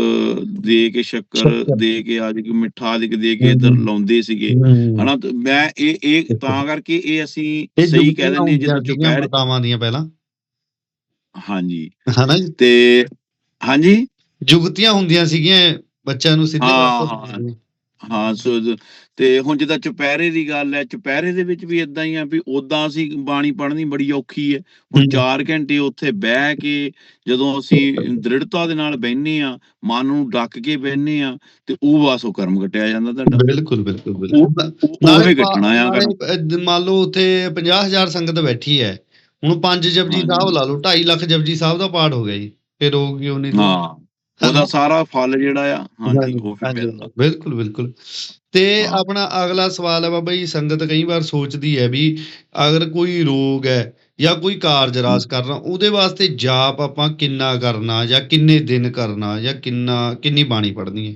ਦੇ ਕੇ ਸ਼ੱਕਰ। ਦੇ ਕੇ ਅੱਜ ਕਿ ਮਿੱਠਾ ਆਦਿਕ ਦੇ ਕੇ ਇੱਧਰ। ਲਾਉਂਦੇ ਸੀਗੇ। ਹਨਾ ਮੈਂ ਇਹ ਇਹ ਤਾਂ ਕਰਕੇ ਇਹ ਅਸੀਂ ਸਹੀ ਕਹਿ ਦਿੰਦੇ ਸੀਗੀਆਂ ਚੁਪਹਿਰੇ ਮਾਤਾਵਾਂ ਦੀਆਂ ਪਹਿਲਾਂ। ਹਾਂਜੀ। ਹਨਾ ਤੇ ਹਾਂਜੀ? ਜੁਗਤੀਆਂ ਹੁੰਦੀਆਂ ਸੀਗੀਆਂ ਬੱਚਿਆਂ ਨੂੰ ਸਿੱਧੇ ਹਾਂ, ਹਾਂ ਤੇ ਹੁਣ ਜਿੱਦਾਂ ਚੁਪਹਿਰੇ ਦੀ ਗੱਲ ਹੈ ਚੁਪਹਿਰੇ ਦੇ ਵਿੱਚ ਵੀ ਇਦਾਂ ਹੀ ਆ ਵੀ ਉਦਾਂ ਅਸੀਂ ਬਾਣੀ ਪੜ੍ਹਨੀ ਬੜੀ ਔਖੀ ਹੈ। ਹੁਣ ਹਮ। 4 ਘੰਟੇ ਉੱਥੇ ਬਹਿ ਕੇ ਜਦੋਂ ਅਸੀਂ ਦ੍ਰਿੜਤਾ ਦੇ ਨਾਲ ਬਹਿੰਨੇ ਆ ਮਨ ਨੂੰ ਡੱਕ ਕੇ ਬਹਿੰਨੇ ਆ ਤੇ ਉਹ ਉਹ ਕਰਮ ਕੱਟਿਆ ਜਾਂਦਾ ਤੁਹਾਡਾ। ਬਿਲਕੁਲ ਬਿਲਕੁਲ ਉਹ ਬਿਲਕੁਲ ਉਹ ਨਾਲੇ ਕੱਟਣਾ ਆ। ਮੰਨ ਲਓ ਉੱਥੇ 50000 ਸੰਗਤ ਬੈਠੀ ਹੈ ਹੁਣ ਪੰਜ ਜਪਜੀ। ਸਾਹਿਬ ਲਾ ਲਓ 2.5 ਲੱਖ ਜਪਜੀ ਸਾਹਿਬ ਦਾ ਪਾਠ ਹੋ ਗਿਆ ਜੀ ਫਿਰ ਹੋ ਗਈ ਉਹਨੇ ਹਾਂ। ਉਹਦਾ ਸਾਰਾ ਫਲ ਜਿਹੜਾ ਆ ਹਾਂਜੀ ਉਹ ਫਿਰ ਮਿਲਦਾ ਬਿਲਕੁਲ ਬਿਲਕੁਲ ਤੇ। ਆਪਣਾ ਅਗਲਾ ਸਵਾਲ ਹੈ ਬਾਬਾ ਜੀ ਸੰਗਤ ਕਈ ਵਾਰ ਸੋਚਦੀ ਹੈ ਵੀ ਅਗਰ ਕੋਈ ਰੋਗ ਹੈ ਜਾਂ ਕੋਈ ਕਾਰਜ ਰਾਸ ਕਰਨਾ ਉਹਦੇ ਵਾਸਤੇ ਜਾਪ ਆਪਾਂ ਕਿੰਨਾ ਕਰਨਾ ਜਾਂ ਕਿੰਨੇ ਦਿਨ ਕਰਨਾ ਜਾਂ ਕਿੰਨਾ ਕਿੰਨੀ ਬਾਣੀ ਪੜ੍ਹਨੀ ਹੈ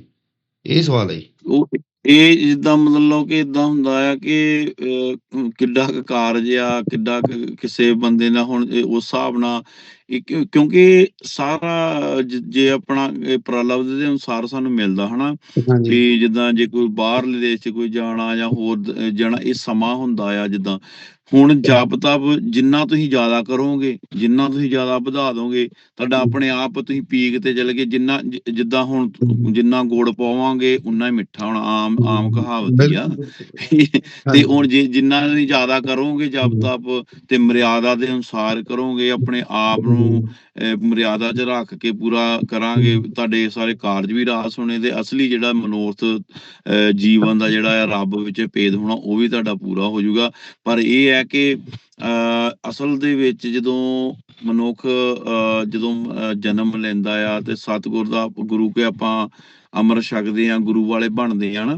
ਇਹ ਸਵਾਲ ਹੈ ਜੀ। ਉਹ ਇਹ ਜਿੱਦਾਂ ਮਤਲਬ ਕਿ ਇਦਾਂ ਹੁੰਦਾ ਆ ਕਿ ਕਿੱਡਾ ਕੁ ਕਾਰਜ ਆ ਕਿੱਡਾ ਕਿਸੇ ਬੰਦੇ ਨਾਲ ਹੁਣ ਉਸ ਹਿਸਾਬ ਨਾਲ ਕਿਉਂਕਿ ਸਾਰਾ ਜ- ਆਪਣਾ ਪ੍ਰਲਬਧ ਦੇ ਅਨੁਸਾਰ ਸਾਨੂੰ ਮਿਲਦਾ ਹਨਾ? ਵੀ ਜਿੱਦਾਂ ਜੇ ਕੋਈ ਬਾਹਰਲੇ ਦੇਸ਼ 'ਚ ਕੋਈ ਜਾਣਾ ਜਾਂ ਹੋਰ ਜਾਣਾ ਇਹ ਸਮਾਂ ਹੁੰਦਾ ਆ ਜਿੱਦਾਂ। ਹੁਣ ਜਪ ਤਪ ਜਿੰਨਾ ਤੁਸੀਂ ਜ਼ਿਆਦਾ ਕਰੋਗੇ ਜਿੰਨਾ ਤੁਸੀਂ ਜ਼ਿਆਦਾ ਵਧਾ ਦੋਗੇ ਤੁਹਾਡਾ ਆਪਣੇ ਆਪ ਤੁਸੀਂ ਪੀਕ ਤੇ ਚਲੇ ਗਏ ਜਿੰਨਾ ਜਿੱਦਾਂ ਹੁਣ ਜਿੰਨਾ ਗੁੜ ਪਾਵਾਂਗੇ ਉਨਾ ਹੀ ਮਿੱਠਾ ਹੁਣ ਆਮ ਆਮ ਕਹਾਵਤ ਹੀ ਆ। ਤੇ ਹੁਣ ਜੇ ਜਿੰਨਾ ਤੁਸੀਂ ਜ਼ਿਆਦਾ ਕਰੋਗੇ ਜਪ ਤਪ ਤੇ ਮਰਿਆਦਾ ਦੇ ਅਨੁਸਾਰ ਕਰੋਗੇ ਆਪਣੇ ਆਪ ਨੂੰ ਮਰਿਆਦਾ 'ਚ ਰੱਖ ਕੇ ਪੂਰਾ ਕਰਾਂਗੇ। ਤੁਹਾਡੇ ਸਾਰੇ ਕਾਰਜ ਵੀ ਰਾਸ ਹੋਣੇ ਤੇ ਅਸਲੀ ਜਿਹੜਾ ਮਨੋਰਥ ਜੀਵਨ ਦਾ ਜਿਹੜਾ ਆ ਰੱਬ ਵਿੱਚ ਭੇਦ ਹੋਣਾ ਉਹ ਵੀ ਤੁਹਾਡਾ ਪੂਰਾ ਹੋ ਜਾਊਗਾ। ਪਰ ਇਹ ਹੈ ਕਿ ਅਹ, ਅਸਲ ਦੇ ਵਿੱਚ ਜਦੋਂ ਮਨੁੱਖ ਅਹ, ਜਦੋਂ ਅਹ, ਜਨਮ ਲੈਂਦਾ ਆ ਤੇ ਸਤਿਗੁਰ ਦਾ ਗੁਰੂ ਕੇ ਆਪਾਂ ਅੰਮ੍ਰਿਤ ਛਕਦੇ ਆ ਗੁਰੂ ਵਾਲੇ ਬਣਦੇ ਆ ਨਾ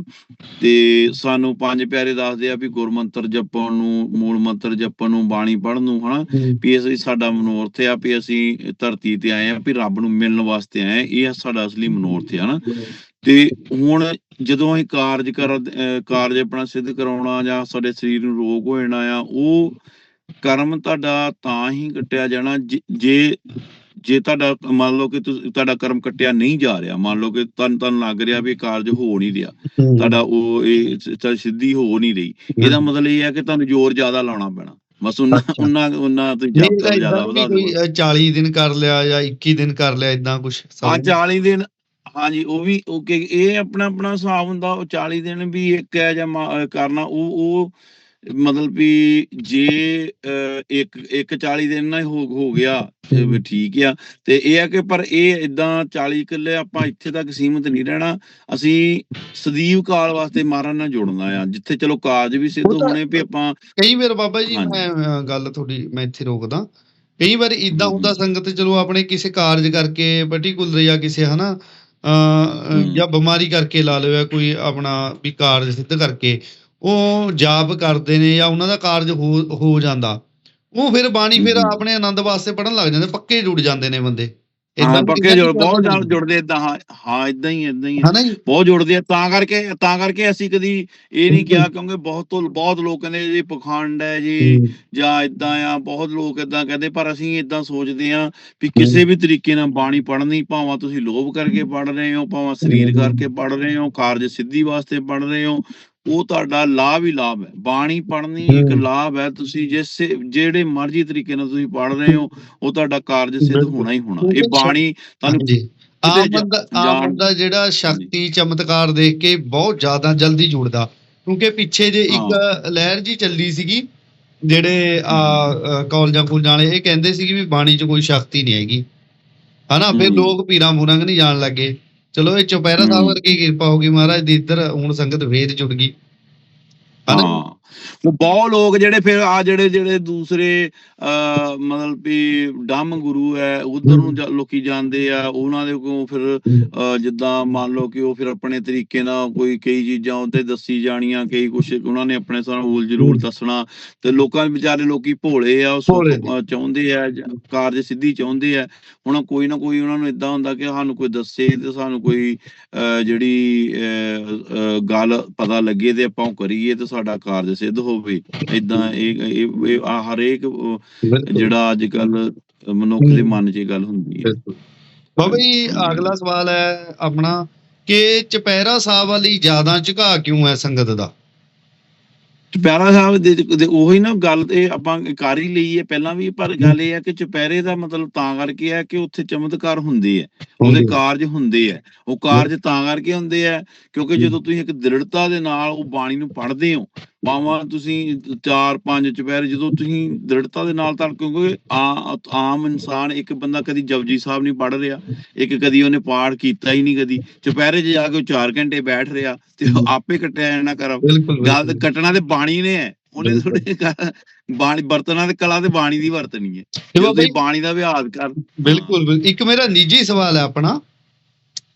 ਤੇ ਸਾਨੂੰ ਪੰਜ ਪਿਆਰੇ ਦੱਸਦੇ ਆ ਵੀ ਗੁਰਮੰਤਰ ਜਪਣ ਨੂੰ ਮੂਲ ਮੰਤਰ ਜਪਣ ਨੂੰ ਬਾਣੀ ਪੜ੍ਹਨ ਨੂੰ ਹਨਾ? ਵੀ ਅਸੀਂ ਸਾਡਾ ਮਨੋਰਥ ਆ ਵੀ ਅਸੀਂ ਧਰਤੀ ਤੇ ਆਏ ਆ ਵੀ ਰੱਬ ਨੂੰ ਮਿਲਣ ਵਾਸਤੇ ਆਏ ਆ ਇਹ ਸਾਡਾ ਅਸਲੀ ਮਨੋਰਥ ਆ ਨਾ ਤੇ ਹੁਣ ਜਦੋਂ ਅਸੀਂ ਕਾਰਜ ਕਰ ਕਾਰਜ ਆਪਣਾ ਸਿੱਧ ਕਰਾਉਣਾ ਜਾਂ ਸਾਡੇ ਸਰੀਰ ਨੂੰ ਰੋਗ ਹੋ ਜਾਣਾ ਆ ਉਹ ਕਰਮ ਤੁਹਾਡਾ ਤਾਂ ਹੀ ਕੱਟਿਆ ਜਾਣਾ ਜੇ- ਜੇ ਤੁਹਾਡਾ ਮੰਨ ਲਓ ਕਿ ਤੁਹਾਡਾ ਕਰਮ ਕੱਟਿਆ ਨਹੀਂ ਜਾ ਰਿਹਾ ਮੰਨ ਲਓ ਕਿ ਤੁਹਾਨੂੰ ਤੁਹਾਨੂੰ ਲੱਗ ਰਿਹਾ ਵੀ ਕਾਰਜ ਹੋ ਨਹੀਂ ਰਿਹਾ ਤੁਹਾਡਾ ਉਹ ਇਹ ਸਿੱਧੀ ਹੋ ਨਹੀਂ ਰਹੀ। ਇਹਦਾ ਮਤਲਬ ਇਹ ਹੈ ਕਿ ਤੁਹਾਨੂੰ ਜ਼ੋਰ ਜ਼ਿਆਦਾ ਲਾਉਣਾ ਪੈਣਾ। ਬਸ ਉਹਨਾਂ। ਉਹਨਾਂ ਉਹਨਾਂ ਤਪ ਜ਼ਿਆਦਾ ਵਧਾ ਦਿਓ ਅ, 40 ਦਿਨ ਕਰ ਲਿਆ ਜਾਂ 21 ਦਿਨ ਕਰ ਲਿਆ ਇਦਾਂ ਕੁਝ ਹਾਂ 40 ਦਿਨ ਹਾਂਜੀ ਉਹ ਵੀ ਓਕੇ ਇਹ ਆਪਣਾ ਆਪਣਾ ਹਿਸਾਬ ਹੁੰਦਾ ਉਹ 40 ਦਿਨ ਵੀ ਇੱਕ ਹੈ ਜਾਂ ਕਰਨਾ ਉਹ ਉਹ ਮਤਲਬ ਵੀ ਜੇ ਇੱਕ ਇੱਕ 40 ਦਿਨ ਨਾ ਹੋ ਹੋ ਗਿਆ ਵੀ ਠੀਕ ਆ ਤੇ ਇਹ ਹੈ ਕਿ ਪਰ ਇਹ ਇਦਾਂ 40 ਕਿੱਲੇ ਆਪਾਂ ਇੱਥੇ ਤੱਕ ਸੀਮਤ ਨਹੀਂ ਰਹਿਣਾ ਅਸੀਂ ਸਦੀਵ ਕਾਲ ਵਾਸਤੇ ਮਾਰਨ ਨਾਲ ਜੁੜਨਾ ਆ ਜਿੱਥੇ ਚਲੋ ਕਾਰਜ ਵੀ ਸਿੱਧ ਹੋਣੇ ਵੀ ਆਪਾਂ ਕਈ ਵਾਰ ਬਾਬਾ ਜੀ। ਮੈਂ ਗੱਲ ਤੁਹਾਡੀ ਮੈਂ ਇੱਥੇ ਰੋਕਦਾ ਕਈ ਵਾਰ ਇਦਾਂ। ਹੁੰਦਾ ਸੰਗਤ ਚਲੋ ਆਪਣੇ ਕਿਸੇ ਕਾਰਜ ਕਰਕੇ ਪਾਰਟਿਕੂਲਰ ਜਾਂ ਕਿਸੇ ਹਨਾ। ਜਾਂ ਬਿਮਾਰੀ ਕਰਕੇ ਲਾ ਜਾਂ ਕੋਈ ਆਪਣਾ ਵੀ ਕਾਰਜ ਸਿੱਧ ਕਰਕੇ ਉਹ ਜਾਪ ਕਰਦੇ ਨੇ ਜਾਂ ਉਹਨਾਂ ਦਾ ਕਾਰਜ ਹੋ ਜਾਂਦਾ। ਉਹ ਫਿਰ ਬਾਣੀ ਫਿਰ। ਆਪਣੇ ਆਨੰਦ ਵਾਸਤੇ ਪੜਨ ਲੱਗ ਜਾਂਦੇ ਪੱਕੇ ਜੁੜ ਜਾਂਦੇ ਨੇ ਬੰਦੇ। ਏਦਾਂ- ਪੱਕੇ ਜੁੜ ਬਹੁਤ ਨਾਲ ਜੁੜਦੇ ਏਦਾਂ ਹਾਂ ਹਾਂ ਇਦਾਂ ਹੀ ਇਦਾਂ ਹੀ। ਬਹੁਤ ਜੁੜਦੇ ਆ ਤਾਂ ਕਰਕੇ ਤਾਂ ਕਰਕੇ ਅਸੀਂ ਕਦੀ ਇਹ ਨਹੀਂ ਕਿਹਾ ਕਿਉਂਕਿ ਬਹੁਤ ਬਹੁਤ ਲੋਕ ਕਹਿੰਦੇ ਜੀ ਪਖੰਡ ਹੈ ਜੀ ਜਾਂ ਇਦਾਂ ਆ ਬਹੁਤ ਲੋਕ ਇਦਾਂ ਕਹਿੰਦੇ ਪਰ ਅਸੀਂ ਇਦਾਂ ਸੋਚਦੇ ਆ ਵੀ ਕਿਸੇ ਵੀ ਤਰੀਕੇ ਨਾਲ ਬਾਣੀ ਪੜ੍ਹਨੀ ਭਾਵੇਂ ਤੁਸੀਂ ਲੋਭ ਕਰਕੇ ਪੜ੍ਹ ਰਹੇ ਹੋ ਭਾਵੇਂ ਸਰੀਰ। ਕਰਕੇ ਪੜ੍ਹ ਰਹੇ ਹੋ ਕਾਰਜ ਸਿੱਧੀ ਵਾਸਤੇ ਪੜ੍ਹ ਰਹੇ ਹੋ ਉਹ ਤੁਹਾਡਾ ਲਾਭ ਹੀ ਲਾਭ ਹੈ। ਬਾਣੀ ਪੜ੍ਹਨੀ ਇੱਕ। ਲਾਭ ਹੈ। ਤੁਸੀਂ ਜਿਸ ਜਿਹੜੇ ਮਰਜ਼ੀ ਤਰੀਕੇ ਨਾਲ ਤੁਸੀਂ ਪੜ੍ਹ ਰਹੇ ਹੋ ਉਹ ਤੁਹਾਡਾ ਕਾਰਜ ਸਿੱਧ। ਹੋਣਾ ਹੀ ਹੋਣਾ। ਇਹ ਬਾਣੀ ਤੁਹਾਨੂੰ ਆਮ ਬੰਦਾ ਆਮ ਬੰਦਾ ਜਿਹੜਾ ਸ਼ਕਤੀ ਚਮਤਕਾਰ ਦੇਖ ਕੇ ਬਹੁਤ ਜ਼ਿਆਦਾ ਜਲਦੀ ਜੁੜਦਾ। ਕਿਉਂਕਿ ਪਿੱਛੇ ਜੇ ਇੱਕ ਲਹਿਰ ਜੀ ਚੱਲੀ ਸੀਗੀ ਜਿਹੜੇ ਆ ਕਾਲਜਾਂ ਕੁਲਜਾਂ ਵਾਲੇ ਇਹ ਕਹਿੰਦੇ ਸੀਗੇ ਵੀ ਬਾਣੀ 'ਚ ਕੋਈ ਸ਼ਕਤੀ ਨਹੀਂ ਹੈਗੀ। ਹਨਾ? ਫਿਰ। ਲੋਕ ਪੀਰਾਂ ਮੂਰਾਂ ਨਹੀਂ ਜਾਣ ਲੱਗੇ। ਚਲੋ ਇਹ ਚੁਪਹਿਰਾ ਸਾਹਿਬ। ਵਰਗੀ ਕਿਰਪਾ ਹੋ ਗਈ ਮਹਾਰਾਜ ਦੀ ਇੱਧਰ ਹੁਣ ਸੰਗਤ ਵੇਦ ਜੁੜ ਗਈ। ਹਾਂ। ਬਹੁਤ ਲੋਕ ਜਿਹੜੇ ਫਿਰ ਆ ਜਿਹੜੇ ਜਿਹੜੇ ਦੂਸਰੇ ਮਤਲਬ ਵੀ ਡੰਮ ਗੁਰੂ ਹੈ ਉਧਰ ਨੂੰ ਲੋਕੀ ਜਾਂਦੇ ਆ ਉਹਨਾਂ ਦੇ ਕੋਲ ਫਿਰ ਜਿੱਦਾਂ ਮੰਨ ਲਓ ਕਿ ਉਹ ਫਿਰ ਆਪਣੇ ਤਰੀਕੇ ਨਾਲ ਕੋਈ ਕਈ ਚੀਜ਼ਾਂ ਉੱਤੇ ਦੱਸੀ ਜਾਣੀਆਂ ਕਈ ਕੁਛ ਉਹਨਾਂ ਨੇ ਆਪਣੇ ਸਾਰਾ ਉਲ ਜਲੂਲ ਦੱਸਣਾ ਤੇ ਲੋਕਾਂ ਦੇ ਵਿਚਾਰੇ ਲੋਕੀ ਭੋਲੇ ਆ। ਅ, ਚਾਹੁੰਦੇ ਆ ਕਾਰਜ ਸਿੱਧੀ ਚਾਹੁੰਦੇ ਆ ਹੁਣ ਕੋਈ ਨਾ ਕੋਈ ਉਹਨਾਂ ਨੂੰ ਇਦਾਂ ਹੁੰਦਾ ਕਿ ਸਾਨੂੰ ਕੋਈ ਦੱਸੇ ਤੇ ਸਾਨੂੰ ਕੋਈ ਜਿਹੜੀ ਗੱਲ ਪਤਾ ਲੱਗੇ ਤੇ ਆਪਾਂ ਉਹ ਕਰੀਏ ਤੇ ਸਾਡਾ ਕਾਰਜ ਸਿੱਧ ਹੋਵੇ ਇਦਾਂ ਇਹ ਇਹ- ਇਹ ਹਰੇਕ। ਜਿਹੜਾ ਅੱਜ ਕੱਲ ਮਨੁੱਖ ਦੇ ਮਨ 'ਚ ਇਹ ਗੱਲ ਹੁੰਦੀ ਹੈ। ਬਾਬਾ ਜੀ ਅਗਲਾ ਸਵਾਲ ਹੈ ਆਪਣਾ ਕਿ ਚੁਪਹਿਰਾ ਸਾਹਿਬ ਵਾਲੀ ਜ਼ਿਆਦਾ ਝੁਕਾ ਕਿਉਂ ਹੈ ਸੰਗਤ ਦਾ? ਚੁਪਹਿਰਾ ਸਾਹਿਬ ਦੇ ਉਹੀ ਨਾ ਗੱਲ ਤੇ ਆਪਾਂ ਕਰ ਹੀ ਲਈ ਹੈ ਪਹਿਲਾਂ ਵੀ ਪਰ ਗੱਲ ਇਹ ਹੈ ਕਿ ਚੁਪਹਿਰੇ ਦਾ ਮਤਲਬ ਤਾਂ ਕਰਕੇ ਹੈ ਕਿ ਉੱਥੇ ਚਮਤਕਾਰ ਹੁੰਦੇ ਆ ਉਹਦੇ ਕਾਰਜ ਹੁੰਦੇ ਆ ਉਹ ਕਾਰਜ ਤਾਂ ਕਰਕੇ ਹੁੰਦੇ ਆ ਕਿਉਂਕਿ ਜਦੋਂ ਤੁਸੀਂ ਇੱਕ ਦ੍ਰਿੜਤਾ ਦੇ ਨਾਲ ਉਹ ਬਾਣੀ ਨੂੰ ਪੜ੍ਹਦੇ ਹੋ ਭਾਵੇਂ ਤੁਸੀਂ ਚਾਰ ਪੰਜ ਚੁਪਹਿਰੇ ਜਦੋਂ ਤੁਸੀਂ ਦ੍ਰਿੜਤਾ ਦੇ ਨਾਲ ਤਾਂ ਕਿਉਂਕਿ ਆ- ਆਮ ਇਨਸਾਨ ਇੱਕ ਬੰਦਾ ਕਦੀ ਜਪਜੀ ਸਾਹਿਬ ਨਹੀਂ ਪੜ੍ਹ ਰਿਹਾ ਇੱਕ ਕਦੀ ਉਹਨੇ ਪਾਠ ਕੀਤਾ ਹੀ ਨਹੀਂ ਕਦੀ ਚੁਪਹਿਰੇ 'ਚ ਜਾ ਕੇ ਉਹ 4 ਘੰਟੇ ਬੈਠ ਰਿਹਾ ਤੇ ਆਪੇ ਕੱਟਿਆ ਜਾਣਾ ਕਰ ਗੱਲ। ਕੱਟਣਾ ਤੇ ਬਾਣੀ ਨੇ ਹੈ ਉਹਨੇ। ਥੋੜੇ ਬਾਣੀ ਬਰਤਨਾਂ ਦੇ ਕਲਾ ਤੇ ਬਾਣੀ ਦੀ ਵਰਤਣੀ ਹੈ ਤੇ ਜੀ, ਬਾਣੀ ਦਾ ਵਿਹਾਰ ਕਰ ਬਿਲਕੁਲ। ਇੱਕ ਮੇਰਾ ਨਿੱਜੀ ਸਵਾਲ ਹੈ ਆਪਣਾ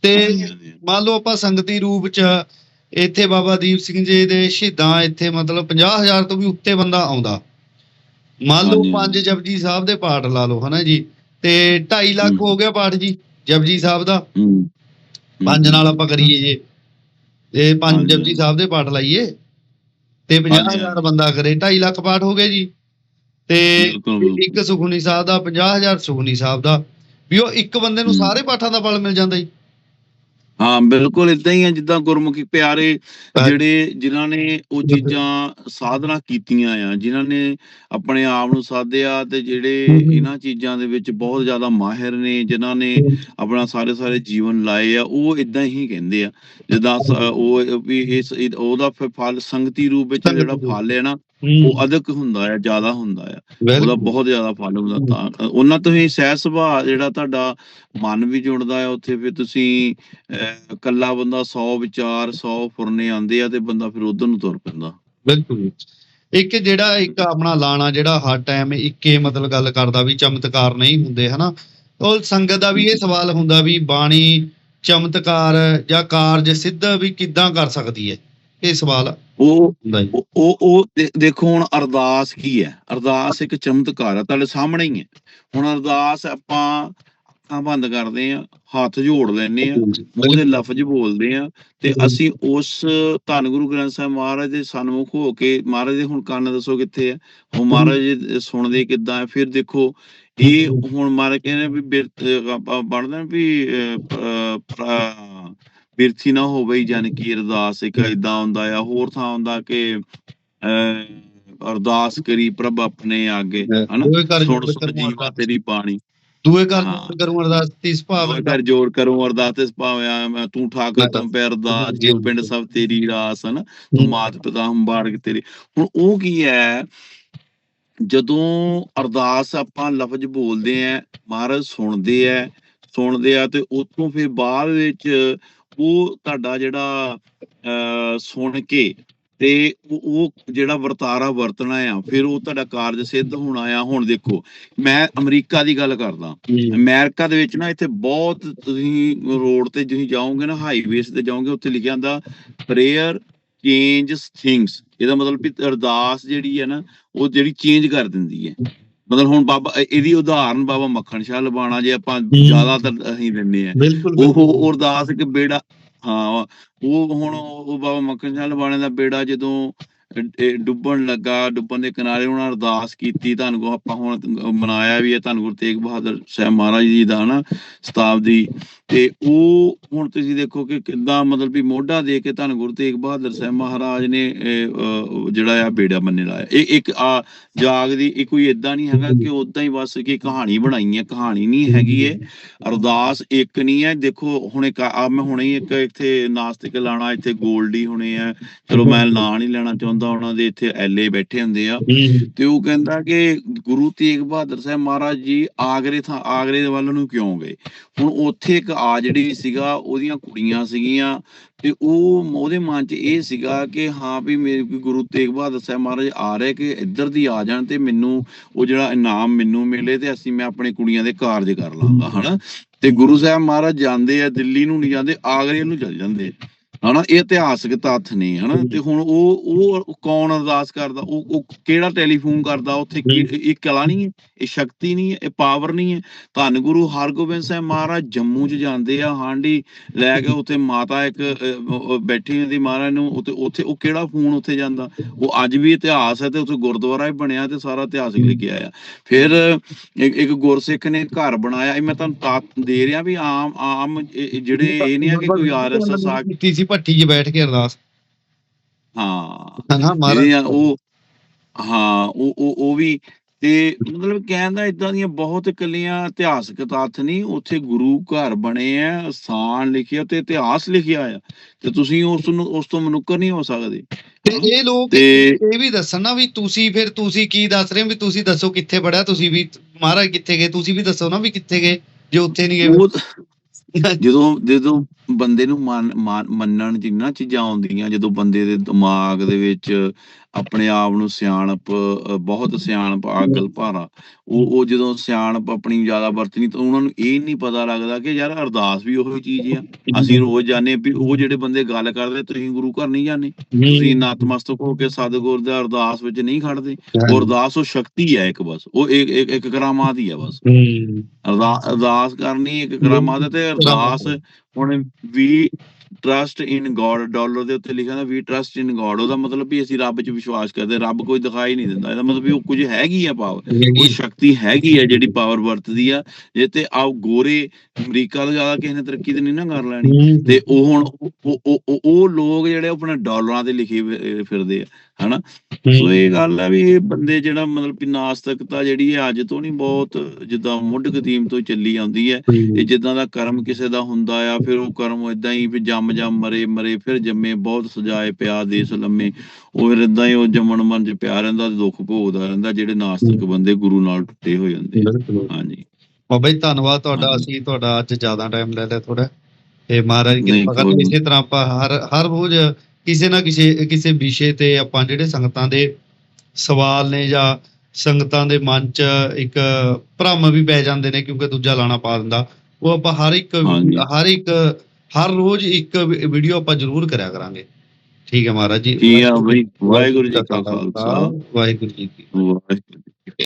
ਤੇ ਮੰਨ ਲਓ ਆਪਾਂ ਸੰਗਤੀ ਰੂਪ ਚ ਇੱਥੇ ਬਾਬਾ ਦੀਪ ਸਿੰਘ ਜੀ ਦੇ ਸ਼ਹੀਦਾਂ ਇੱਥੇ ਮਤਲਬ 50000 ਤੋਂ ਵੀ ਉੱਤੇ ਬੰਦਾ ਆਉਂਦਾ। ਮੰਨ ਲਓ। ਪੰਜ ਜਪਜੀ ਸਾਹਿਬ ਦੇ ਪਾਠ ਲਾ ਲਓ ਹਨਾ ਜੀ? ਤੇ 2.5 ਲੱਖ। ਹੋ। ਗਿਆ ਪਾਠ ਜੀ ਜਪਜੀ ਸਾਹਿਬ ਦਾ। ਪੰਜ ਨਾਲ ਆਪਾਂ ਕਰੀਏ ਜੇ। ਤੇ ਪੰਜ। ਜਪਜੀ ਸਾਹਿਬ ਦੇ ਪਾਠ ਲਾਈਏ। ਤੇ 50000 ਬੰਦਾ ਕਰੇ 2.5 ਲੱਖ ਪਾਠ ਹੋ ਗਏ ਜੀ। ਤੇ। ਇੱਕ ਸੁਖਨੀ ਸਾਹਿਬ ਦਾ 50000 ਸੁਖਨੀ ਸਾਹਿਬ ਦਾ। ਵੀ ਉਹ ਇੱਕ ਬੰਦੇ ਨੂੰ। ਸਾਰੇ ਪਾਠਾਂ ਦਾ ਫਲ ਮਿਲ ਜਾਂਦਾ ਜੀ। ਹਾਂ ਬਿਲਕੁਲ ਇਦਾਂ ਹੀ ਹੈ ਜਿੱਦਾਂ ਗੁਰਮੁਖੀ ਪਿਆਰੇ। ਜਿਹੜੇ ਜਿਨ੍ਹਾਂ ਨੇ ਉਹ ਚੀਜ਼ਾਂ ਸਾਧਨਾ ਕੀਤੀਆਂ ਆ ਜਿਨ੍ਹਾਂ ਨੇ ਆਪਣੇ ਆਪ ਨੂੰ ਸਾਧਿਆ ਤੇ ਜਿਹੜੇ। ਇਹਨਾਂ ਚੀਜ਼ਾਂ ਦੇ ਵਿੱਚ ਬਹੁਤ ਜ਼ਿਆਦਾ ਮਾਹਿਰ ਨੇ ਜਿਨ੍ਹਾਂ ਨੇ ਆਪਣਾ ਸਾਰੇ ਸਾਰੇ ਜੀਵਨ ਲਾਏ ਆ ਉਹ ਇਦਾਂ ਹੀ ਕਹਿੰਦੇ ਆ ਜਿੱਦਾਂ ਉਹ ਵੀ ਇਸ ਉਹਦਾ ਫਲ ਸੰਗਤੀ ਰੂਪ ਵਿੱਚ ਜਿਹੜਾ। ਫਲ ਹੈ ਨਾ ਉਹ ਅਧਿਕ ਹੁੰਦਾ ਆ ਜ਼ਿਆਦਾ ਹੁੰਦਾ ਆ। ਉਹਦਾ। ਬਹੁਤ ਜ਼ਿਆਦਾ ਫਲ ਹੁੰਦਾ ਤਾਂ। ਉਹਨਾਂ ਤੋਂ ਹੀ ਸਹਿ ਸੁਭਾਅ ਜਿਹੜਾ ਤੁਹਾਡਾ ਮਨ ਵੀ ਜੁੜਦਾ ਹੈ ਉੱਥੇ ਫਿਰ ਤੁਸੀਂ ਇਕੱਲਾ ਬੰਦਾ 100 ਵਿਚਾਰ 100 ਫੁਰਨੇ ਆਉਂਦੇ ਆ ਤੇ ਬੰਦਾ ਫਿਰ ਉਧਰ ਨੂੰ ਤੁਰ ਪੈਂਦਾ। ਬਿਲਕੁਲ। ਇੱਕ ਜਿਹੜਾ ਇੱਕ ਆਪਣਾ ਲਾਣਾ ਜਿਹੜਾ ਹਰ ਟਾਈਮ ਇੱਕੇ ਮਤਲਬ ਗੱਲ ਕਰਦਾ ਵੀ ਚਮਤਕਾਰ ਨਹੀਂ ਹੁੰਦੇ ਹਨਾ? ਉਹ ਸੰਗਤ ਦਾ ਵੀ ਇਹ ਸਵਾਲ ਹੁੰਦਾ ਵੀ ਬਾਣੀ ਚਮਤਕਾਰ ਜਾਂ ਕਾਰਜ ਸਿੱਧ ਵੀ ਕਿੱਦਾਂ ਕਰ ਸਕਦੀ ਹੈ? ਇਹ ਸਵਾਲ ਉਹ ਉਹ ਉਹ- ਦੇਖੋ ਹੁਣ ਅਰਦਾਸ ਕੀ ਹੈ? ਅਰਦਾਸ ਇੱਕ ਚਮਤਕਾਰ ਹੈ ਤੁਹਾਡੇ ਸਾਹਮਣੇ ਹੀ ਹੈ। ਹੁਣ ਅਰਦਾਸ ਆਪਾਂ ਅੱਖਾਂ ਬੰਦ ਕਰਦੇ ਆ ਹੱਥ ਜੋੜ ਲੈਨੇ ਆ ਉਹਦੇ ਲਫ਼ਜ਼ ਬੋਲਦੇ ਆ ਤੇ। ਅਸੀਂ ਉਸ ਧੰਨ ਗੁਰੂ ਗ੍ਰੰਥ ਸਾਹਿਬ ਮਹਾਰਾਜ ਦੇ ਸਨਮੁਖ ਹੋ ਕੇ ਮਹਾਰਾਜ ਦੇ ਹੁਣ ਕੰਨ ਦੱਸੋ ਕਿੱਥੇ ਆ? ਉਹ ਮਹਾਰਾਜ ਸੁਣਦੇ ਕਿੱਦਾਂ ਆ? ਫਿਰ ਦੇਖੋ ਇਹ ਹੁਣ ਮਹਾਰਾਜ ਕਹਿੰਦੇ ਵੀ ਆ ਵੀ ਬਿਰਥੀ ਨਾ ਹੋਵੇ ਜਨ ਕੀ ਅਰਦਾਸ ਇੱਕ ਇਦਾਂ ਹੁੰਦਾ ਆ ਹੋਰ ਥਾਂ ਹੁੰਦਾ ਕਿ ਅਰਦਾਸ ਕਰੀ ਪ੍ਰਭ ਆਪਣੇ ਆਗੇ ਹਨਾ? ਸੁਣ ਸੁਣ ਕਰੂੰ ਜੀਵਾ ਤੇਰੀ ਬਾਣੀ। ਦੂਏ। ਜੋੜ ਕਰੂੰ ਅਰਦਾਸ ਤੀਸ ਭਾਵ ਕਰ ਜੋੜ ਕਰੂੰ ਅਰਦਾਸ ਤੇ ਭਾਵੇਂ ਮੈਂ ਤੂੰ ਠਾਕਰ ਤਾਂ- ਪੈ ਅਰਦਾਸ ਜੀ, ਪਿੰਡ ਸਭ ਤੇਰੀ ਰਾਸ ਹਨ? ਤੂੰ ਮਾਤ ਪਿਤਾ ਹੰਬਾੜ ਤੇਰੀ। ਹੁਣ ਉਹ ਕੀ ਹੈ? ਜਦੋਂ ਅਰਦਾਸ ਆਪਾਂ ਲਫ਼ਜ਼ ਬੋਲਦੇ ਆ ਮਹਾਰਾਜ ਸੁਣਦੇ ਆ ਸੁਣਦੇ ਆ ਤੇ ਉਤੋਂ ਫਿਰ ਬਾਅਦ ਵਿੱਚ ਉਹ ਤੁਹਾਡਾ ਜਿਹੜਾ ਸੁਣ ਕੇ ਤੇ ਉਹ ਉਹ ਜਿਹੜਾ ਵਰਤਾਰਾ ਵਰਤਣਾ ਆ ਫਿਰ ਉਹ ਤੁਹਾਡਾ ਕਾਰਜ ਸਿੱਧ ਹੋਣਾ ਆ। ਹੁਣ ਦੇਖੋ ਮੈਂ ਅਮਰੀਕਾ ਦੀ ਗੱਲ ਕਰਦਾ। ਅਮਰੀਕਾ ਦੇ ਵਿੱਚ ਨਾ ਇੱਥੇ ਬਹੁਤ ਤੁਸੀਂ ਰੋਡ ਤੇ ਤੁਸੀਂ ਜਾਓਗੇ ਨਾ ਹਾਈਵੇਸ ਤੇ ਜਾਓਗੇ ਉੱਥੇ ਲਿਖਿਆ ਹੁੰਦਾ ਪ੍ਰੇਅਰ ਚੇਂਜਸ ਥਿੰਗਸ ਇਹਦਾ ਮਤਲਬ ਵੀ ਅਰਦਾਸ ਜਿਹੜੀ ਹੈ ਨਾ ਉਹ ਜਿਹੜੀ ਚੇਂਜ ਕਰ ਦਿੰਦੀ ਹੈ ਮਤਲਬ ਹੁਣ ਬਾਬਾ ਇਹ- ਇਹਦੀ ਉਦਾਹਰਨ ਬਾਬਾ ਮੱਖਣ ਸ਼ਾਹ ਲਬਾਣਾ ਜੇ ਆਪਾਂ ਜ਼ਿਆਦਾਤਰ ਅਸੀਂ ਲੈਂਦੇ ਆ। ਉਹ ਅਰਦਾਸ ਇੱਕ ਬੇੜਾ ਹਾਂ ਉਹ ਹੁਣ ਉਹ ਬਾਬਾ ਮੱਖਣ ਸ਼ਾਹ ਲਬਾਣੇ ਦਾ ਬੇੜਾ ਜਦੋਂ ਡੁੱਬਣ ਲੱਗਾ, ਡੁੱਬਣ ਦੇ ਕਿਨਾਰੇ ਉਹਨਾਂ ਅਰਦਾਸ ਕੀਤੀ, ਤੁਹਾਨੂੰ ਕੋ ਆਪਾਂ ਹੁਣ ਮਨਾਇਆ ਵੀ ਹੈ, ਤੁਹਾਨੂੰ ਗੁਰੂ ਤੇਗ ਬਹਾਦਰ ਸਾਹਿਬ ਮਹਾਰਾਜ ਜੀ ਦਾ ਹਨਾ ਸ਼ਤਾਬਦੀ ਤੇ ਉਹ ਹੁਣ ਤੁਸੀਂ ਦੇਖੋ ਕਿ ਕਿੱਦਾਂ ਮਤਲਬ ਵੀ ਮੋਢਾ ਦੇ ਕੇ ਤੁਹਾਨੂੰ ਗੁਰੂ ਤੇਗ ਬਹਾਦਰ ਸਾਹਿਬ ਮਹਾਰਾਜ ਨੇ ਜਿਹੜਾ ਆ ਬੇੜਾ ਬੰਨੇ ਲਾਇਆ। ਇਹ ਇੱਕ ਆ ਜਾਗ ਦੀ, ਇਹ ਕੋਈ ਇਦਾਂ ਨਹੀਂ ਹੈਗਾ ਕਿ ਉਦਾਂ ਹੀ ਬਸ ਕਿ ਕਹਾਣੀ ਬਣਾਈ ਹੈ, ਕਹਾਣੀ ਨਹੀਂ ਹੈਗੀ ਏ ਅਰਦਾਸ ਇੱਕ ਨਹੀਂ ਹੈ। ਦੇਖੋ ਹੁਣ ਇੱਕ ਆ ਮੈਂ ਹੁਣੇ ਹੀ ਇੱਕ ਇੱਥੇ ਨਾਸਤਿਕ ਲਾਣਾ, ਇੱਥੇ ਗੋਲਡੀ ਹੁਣੇ ਆ। ਚਲੋ ਮੈਂ ਨਾਂ ਨਹੀਂ ਲੈਣਾ ਚਾਹੁੰਦਾ। ਉਹਨਾਂ ਦੇ ਇੱਥੇ ਐਲਏ ਬੈਠੇ ਹੁੰਦੇ ਆ। ਤੇ ਉਹ ਕਹਿੰਦਾ ਕਿ ਗੁਰੂ ਤੇਗ ਬਹਾਦਰ ਸਾਹਿਬ ਮਹਾਰਾਜ ਜੀ ਆਗਰੇ ਥਾਂ ਆਗਰੇ ਦੇ ਵੱਲ ਨੂੰ ਕਿਉਂ ਗਏ? ਹੁਣ ਉੱਥੇ ਇੱਕ ਆ ਜਿਹੜੀ ਸੀਗਾ ਉਹਦੀਆਂ ਕੁੜੀਆਂ ਸੀਗੀਆਂ ਤੇ ਉਹ ਉਹਦੇ ਮਨ 'ਚ ਇਹ ਸੀਗਾ ਕਿ ਹਾਂ ਵੀ ਮੇਰੇ ਗੁਰੂ ਤੇਗ ਬਹਾਦਰ ਸਾਹਿਬ ਮਹਾਰਾਜ ਆ ਰਹੇ ਕਿ ਇੱਧਰ ਦੀ ਆ ਜਾਣ ਤੇ ਮੈਨੂੰ ਉਹ ਜਿਹੜਾ ਇਨਾਮ ਮੈਨੂੰ ਮਿਲੇ ਤੇ ਅਸੀਂ ਮੈਂ ਆਪਣੀ ਕੁੜੀਆਂ ਦੇ ਕਾਰਜ ਕਰ ਲਾਂਗਾ ਹਨਾ? ਤੇ ਗੁਰੂ ਸਾਹਿਬ ਮਹਾਰਾਜ ਜਾਂਦੇ ਆ ਦਿੱਲੀ ਨੂੰ ਨਹੀਂ ਜਾਂਦੇ ਆਗਰੇ ਨੂੰ ਚਲ ਜਾਂਦੇ ਆ। ਹਨਾ ਇਹ ਇਤਿਹਾਸਕ ਤੱਥ ਨੇ ਹਨਾ ਤੇ ਹੁਣ ਉਹ ਉਹ ਕੌਣ ਅਰਦਾਸ ਕਰਦਾ ਉਹ ਉਹ ਕਿਹੜਾ ਟੈਲੀਫੋਨ ਕਰਦਾ ਉੱਥੇ ਕੀ ਇਹ ਕਲਾ ਨਹੀਂ ਹੈ ਇਹ ਸ਼ਕਤੀ ਨਹੀਂ ਹੈ ਇਹ ਪਾਵਰ ਨਹੀਂ ਹੈ। ਧੰਨ ਗੁਰੂ ਹਰਗੋਬਿੰਦ ਸਾਹਿਬ ਮਹਾਰਾਜ ਜੰਮੂ ਚ ਜਾਂਦੇ ਆ ਹਾਂਡੀ ਲੈ ਕੇ ਉੱਥੇ ਮਾਤਾ ਇੱਕ ਬੈਠੀ ਹੁੰਦੀ ਮਹਾਰਾਜ ਨੂੰ ਉੱਥੇ ਉੱਥੇ ਉਹ ਕਿਹੜਾ ਫੋਨ ਉੱਥੇ ਜਾਂਦਾ? ਉਹ ਅੱਜ ਵੀ ਇਤਿਹਾਸ ਹੈ ਤੇ ਉੱਥੇ ਗੁਰਦੁਆਰਾ ਹੀ ਬਣਿਆ ਤੇ ਸਾਰਾ ਇਤਿਹਾਸਕ ਲਿਖਿਆ ਆ। ਫਿਰ ਇੱਕ ਗੁਰਸਿੱਖ ਨੇ ਘਰ ਬਣਾਇਆ ਇਹ ਮੈਂ ਤੁਹਾਨੂੰ ਦੇ ਰਿਹਾ ਵੀ ਆਮ ਆਮ ਜਿਹੜੇ ਇਹ ਨਹੀਂ ਹੈ ਕਿ ਕੋਈ ਆਰਐਸਐਸ ਆ ਕੀਤੀ ਸੀ ਭੱਠੀ 'ਚ ਬੈਠ ਕੇ ਅਰਦਾਸ। ਹਾਂ ਹਨਾ ਮਹਾਰਾਜ? ਉਹ ਹਾਂ ਉਹ ਉਹ ਉਹ ਵੀ ਤੇ ਮਤਲਬ ਕਹਿਣ ਦਾ ਇਦਾਂ ਦੀਆਂ ਬਹੁਤ ਇਕੱਲੀਆਂ ਇਤਿਹਾਸਕ ਤੱਥ ਨਹੀਂ ਉੱਥੇ ਗੁਰੂ ਘਰ ਬਣੇ ਆ ਸਥਾਨ ਲਿਖਿਆ ਤੇ ਇਤਿਹਾਸ ਲਿਖਿਆ ਆ ਤੇ ਤੁਸੀਂ ਉਸ ਨੂੰ ਉਸ ਤੋਂ ਮਨੁੱਕਰ ਨਹੀਂ ਹੋ ਸਕਦੇ। ਤੇ ਇਹ ਲੋਕ ਇਹ ਵੀ ਦੱਸਣ ਨਾ ਵੀ ਤੁਸੀਂ ਫਿਰ ਤੁਸੀਂ ਕੀ ਦੱਸ ਰਹੇ ਹੋ ਵੀ ਤੁਸੀਂ ਦੱਸੋ ਕਿੱਥੇ ਪੜਿਆ ਤੁਸੀਂ ਵੀ ਮਹਾਰਾਜ ਕਿੱਥੇ ਗਏ ਤੁਸੀਂ ਵੀ ਦੱਸੋ ਨਾ ਵੀ ਕਿੱਥੇ ਗਏ ਜੇ ਉੱਥੇ ਨਹੀਂ ਗਏ। ਜਦੋਂ ਜਦੋਂ ਬੰਦੇ ਨੂੰ ਮੰਨ- ਮੰਨ- ਮੰਨਣ ਜਿੰਨਾ ਚੀਜ਼ਾਂ ਆਉਂਦੀਆਂ ਜਦੋਂ ਬੰਦੇ ਦੇ ਦਿਮਾਗ ਦੇ ਵਿੱਚ ਆਪਣੇ ਆਪ ਨੂੰ ਸਿਆਣਪ ਬਹੁਤ ਸਿਆਣਪ ਆਗਲ ਭਾਰਾ ਉਹ ਉਹ ਜਦੋਂ ਸਿਆਣਪ ਆਪਣੀ ਜ਼ਿਆਦਾ ਵਰਤਣੀ ਤਾਂ ਉਹਨਾਂ ਨੂੰ ਇਹ ਨਹੀਂ ਪਤਾ ਲੱਗਦਾ ਕਿ ਯਾਰ ਅਰਦਾਸ ਵੀ ਉਹੀ ਚੀਜ਼ ਆ। ਅਸੀਂ ਰੋਜ਼ ਜਾਂਦੇ ਵੀ ਉਹ ਜਿਹੜੇ ਬੰਦੇ ਗੱਲ ਕਰਦੇ ਤੁਸੀਂ ਗੁਰੂ ਘਰ ਨਹੀਂ ਜਾਂਦੇ। ਤੁਸੀਂ ਨਤਮਸਤਕ ਹੋ ਕੇ ਸਤਿਗੁਰ ਦੇ ਅਰਦਾਸ ਵਿੱਚ ਨਹੀਂ ਖੜਦੇ। ਅਰਦਾਸ ਉਹ ਸ਼ਕਤੀ ਹੈ ਇੱਕ ਬਸ। ਉਹ ਇੱਕ ਇੱਕ ਇੱਕ ਕਰਾਮਾਤ ਹੀ ਹੈ। ਬਸ ਅਰਦਾਸ ਕਰਨੀ ਇੱਕ ਕਰਾਮਾਤ ਤੇ ਅਰਦਾਸ ਹੁਣ ਵੀ ਟਰਸਟ ਇਨ ਗੋਡ ਡਾਲਰ ਦੇ ਉੱਤੇ ਲਿਖਿਆ ਨਾ ਵੀ ਟਰਸਟ ਇਨ ਗੋਡ ਉਹਦਾ ਮਤਲਬ ਵੀ ਅਸੀਂ ਰੱਬ 'ਚ ਵਿਸ਼ਵਾਸ ਕਰਦੇ ਰੱਬ ਕੋਈ ਦਿਖਾਈ ਨਹੀਂ ਦਿੰਦਾ ਇਹਦਾ ਮਤਲਬ ਵੀ ਉਹ ਕੁਝ ਹੈਗੀ ਆ ਪਾਵਰ ਉਹ ਸ਼ਕਤੀ ਹੈਗੀ ਆ ਜਿਹੜੀ ਪਾਵਰ ਵਰਤਦੀ ਆ ਜੇ ਤੇ ਆ ਗੋਰੇ ਅਮਰੀਕਾ ਤੋਂ ਜ਼ਿਆਦਾ ਕਿਸੇ ਨੇ ਤਰੱਕੀ ਤੇ ਨਹੀਂ ਨਾ ਕਰ ਲੈਣੀ ਤੇ ਉਹ ਹੁਣ ਉਹ- ਲੋਕ ਜਿਹੜੇ ਆਪਣੇ ਡਾਲਰਾਂ ਤੇ ਲਿਖੇ ਫਿਰਦੇ ਆ ਹਨਾ? ਸੋ ਇਹ ਗੱਲ ਹੈ ਵੀ ਇਹ ਬੰਦੇ ਜਿਹੜਾ ਮਤਲਬ ਕਿ ਨਾਸਤਿਕਤਾ ਜਿਹੜੀ ਹੈ ਅੱਜ ਤੋਂ ਨਹੀਂ ਬਹੁਤ ਜਿੱਦਾਂ ਮੁੱਢ ਕਦੀਮ ਤੋਂ ਚੱਲੀ ਆਉਂਦੀ ਹੈ ਇਹ ਜਿੱਦਾਂ ਦਾ ਕਰਮ ਕਿਸੇ ਦਾ ਹੁੰਦਾ ਆ ਫਿਰ ਉਹ ਕਰਮ ਇਦਾਂ ਹੀ ਵੀ ਜੰਮ ਜੰਮ ਮਰੇ ਮਰੇ ਫਿਰ ਜੰਮੇ ਬਹੁਤ ਸਜਾਏ ਪਿਆ ਦੇਸ ਲੰਮੇ ਉਹ ਫਿਰ ਇਦਾਂ ਹੀ ਉਹ ਜੰਮਣ ਮਨ ਚ ਪਿਆ ਰਹਿੰਦਾ ਤੇ ਦੁੱਖ ਭੋਗਦਾ ਰਹਿੰਦਾ ਜਿਹੜੇ ਨਾਸਤਿਕ ਬੰਦੇ ਗੁਰੂ ਨਾਲ ਟੁੱਟੇ ਹੋ ਜਾਂਦੇ ਹਾਂਜੀ। ਬਾਬਾ ਜੀ ਧੰਨਵਾਦ ਤੁਹਾਡਾ। ਅਸੀਂ ਤੁਹਾਡਾ ਅੱਜ ਜ਼ਿਆਦਾ ਟਾਈਮ ਲੈ ਲਿਆ ਥੋੜਾ ਤੇ ਮਹਾਰਾਜ ਕਿਰਪਾ ਨਹੀਂ। ਇਸੇ ਤਰ੍ਹਾਂ ਆਪਾਂ ਹਰ ਹਰ ਰੋਜ਼ ਕਿਸੇ ਨਾ ਕਿਸੇ ਕਿਸੇ ਵਿਸ਼ੇ ਤੇ ਆਪਾਂ ਜਿਹੜੇ ਸੰਗਤਾਂ ਦੇ ਸਵਾਲ ਨੇ ਜਾਂ ਸੰਗਤਾਂ ਦੇ ਮਨ 'ਚ ਇੱਕ ਭਰਮ ਵੀ ਪੈ ਜਾਂਦੇ ਨੇ ਕਿਉਂਕਿ ਦੂਜਾ ਲਾਣਾ ਪਾ ਦਿੰਦਾ ਉਹ ਆਪਾਂ ਹਰ ਇੱਕ। ਹਰ ਇੱਕ ਹਰ ਰੋਜ਼ ਇੱਕ ਵੀਡੀਓ ਆਪਾਂ ਜ਼ਰੂਰ ਕਰਿਆ ਕਰਾਂਗੇ। ਠੀਕ ਹੈ ਮਹਾਰਾਜ ਜੀ। ਠੀਕ ਆ ਬਈ ਵਾਹਿਗੁਰੂ ਜੀ ਕਾ ਖਾਲਸਾ। ਵਾਹਿਗੁਰੂ ਜੀ ਕੀ ਵਾਹਿਗੁਰੂ ਜੀ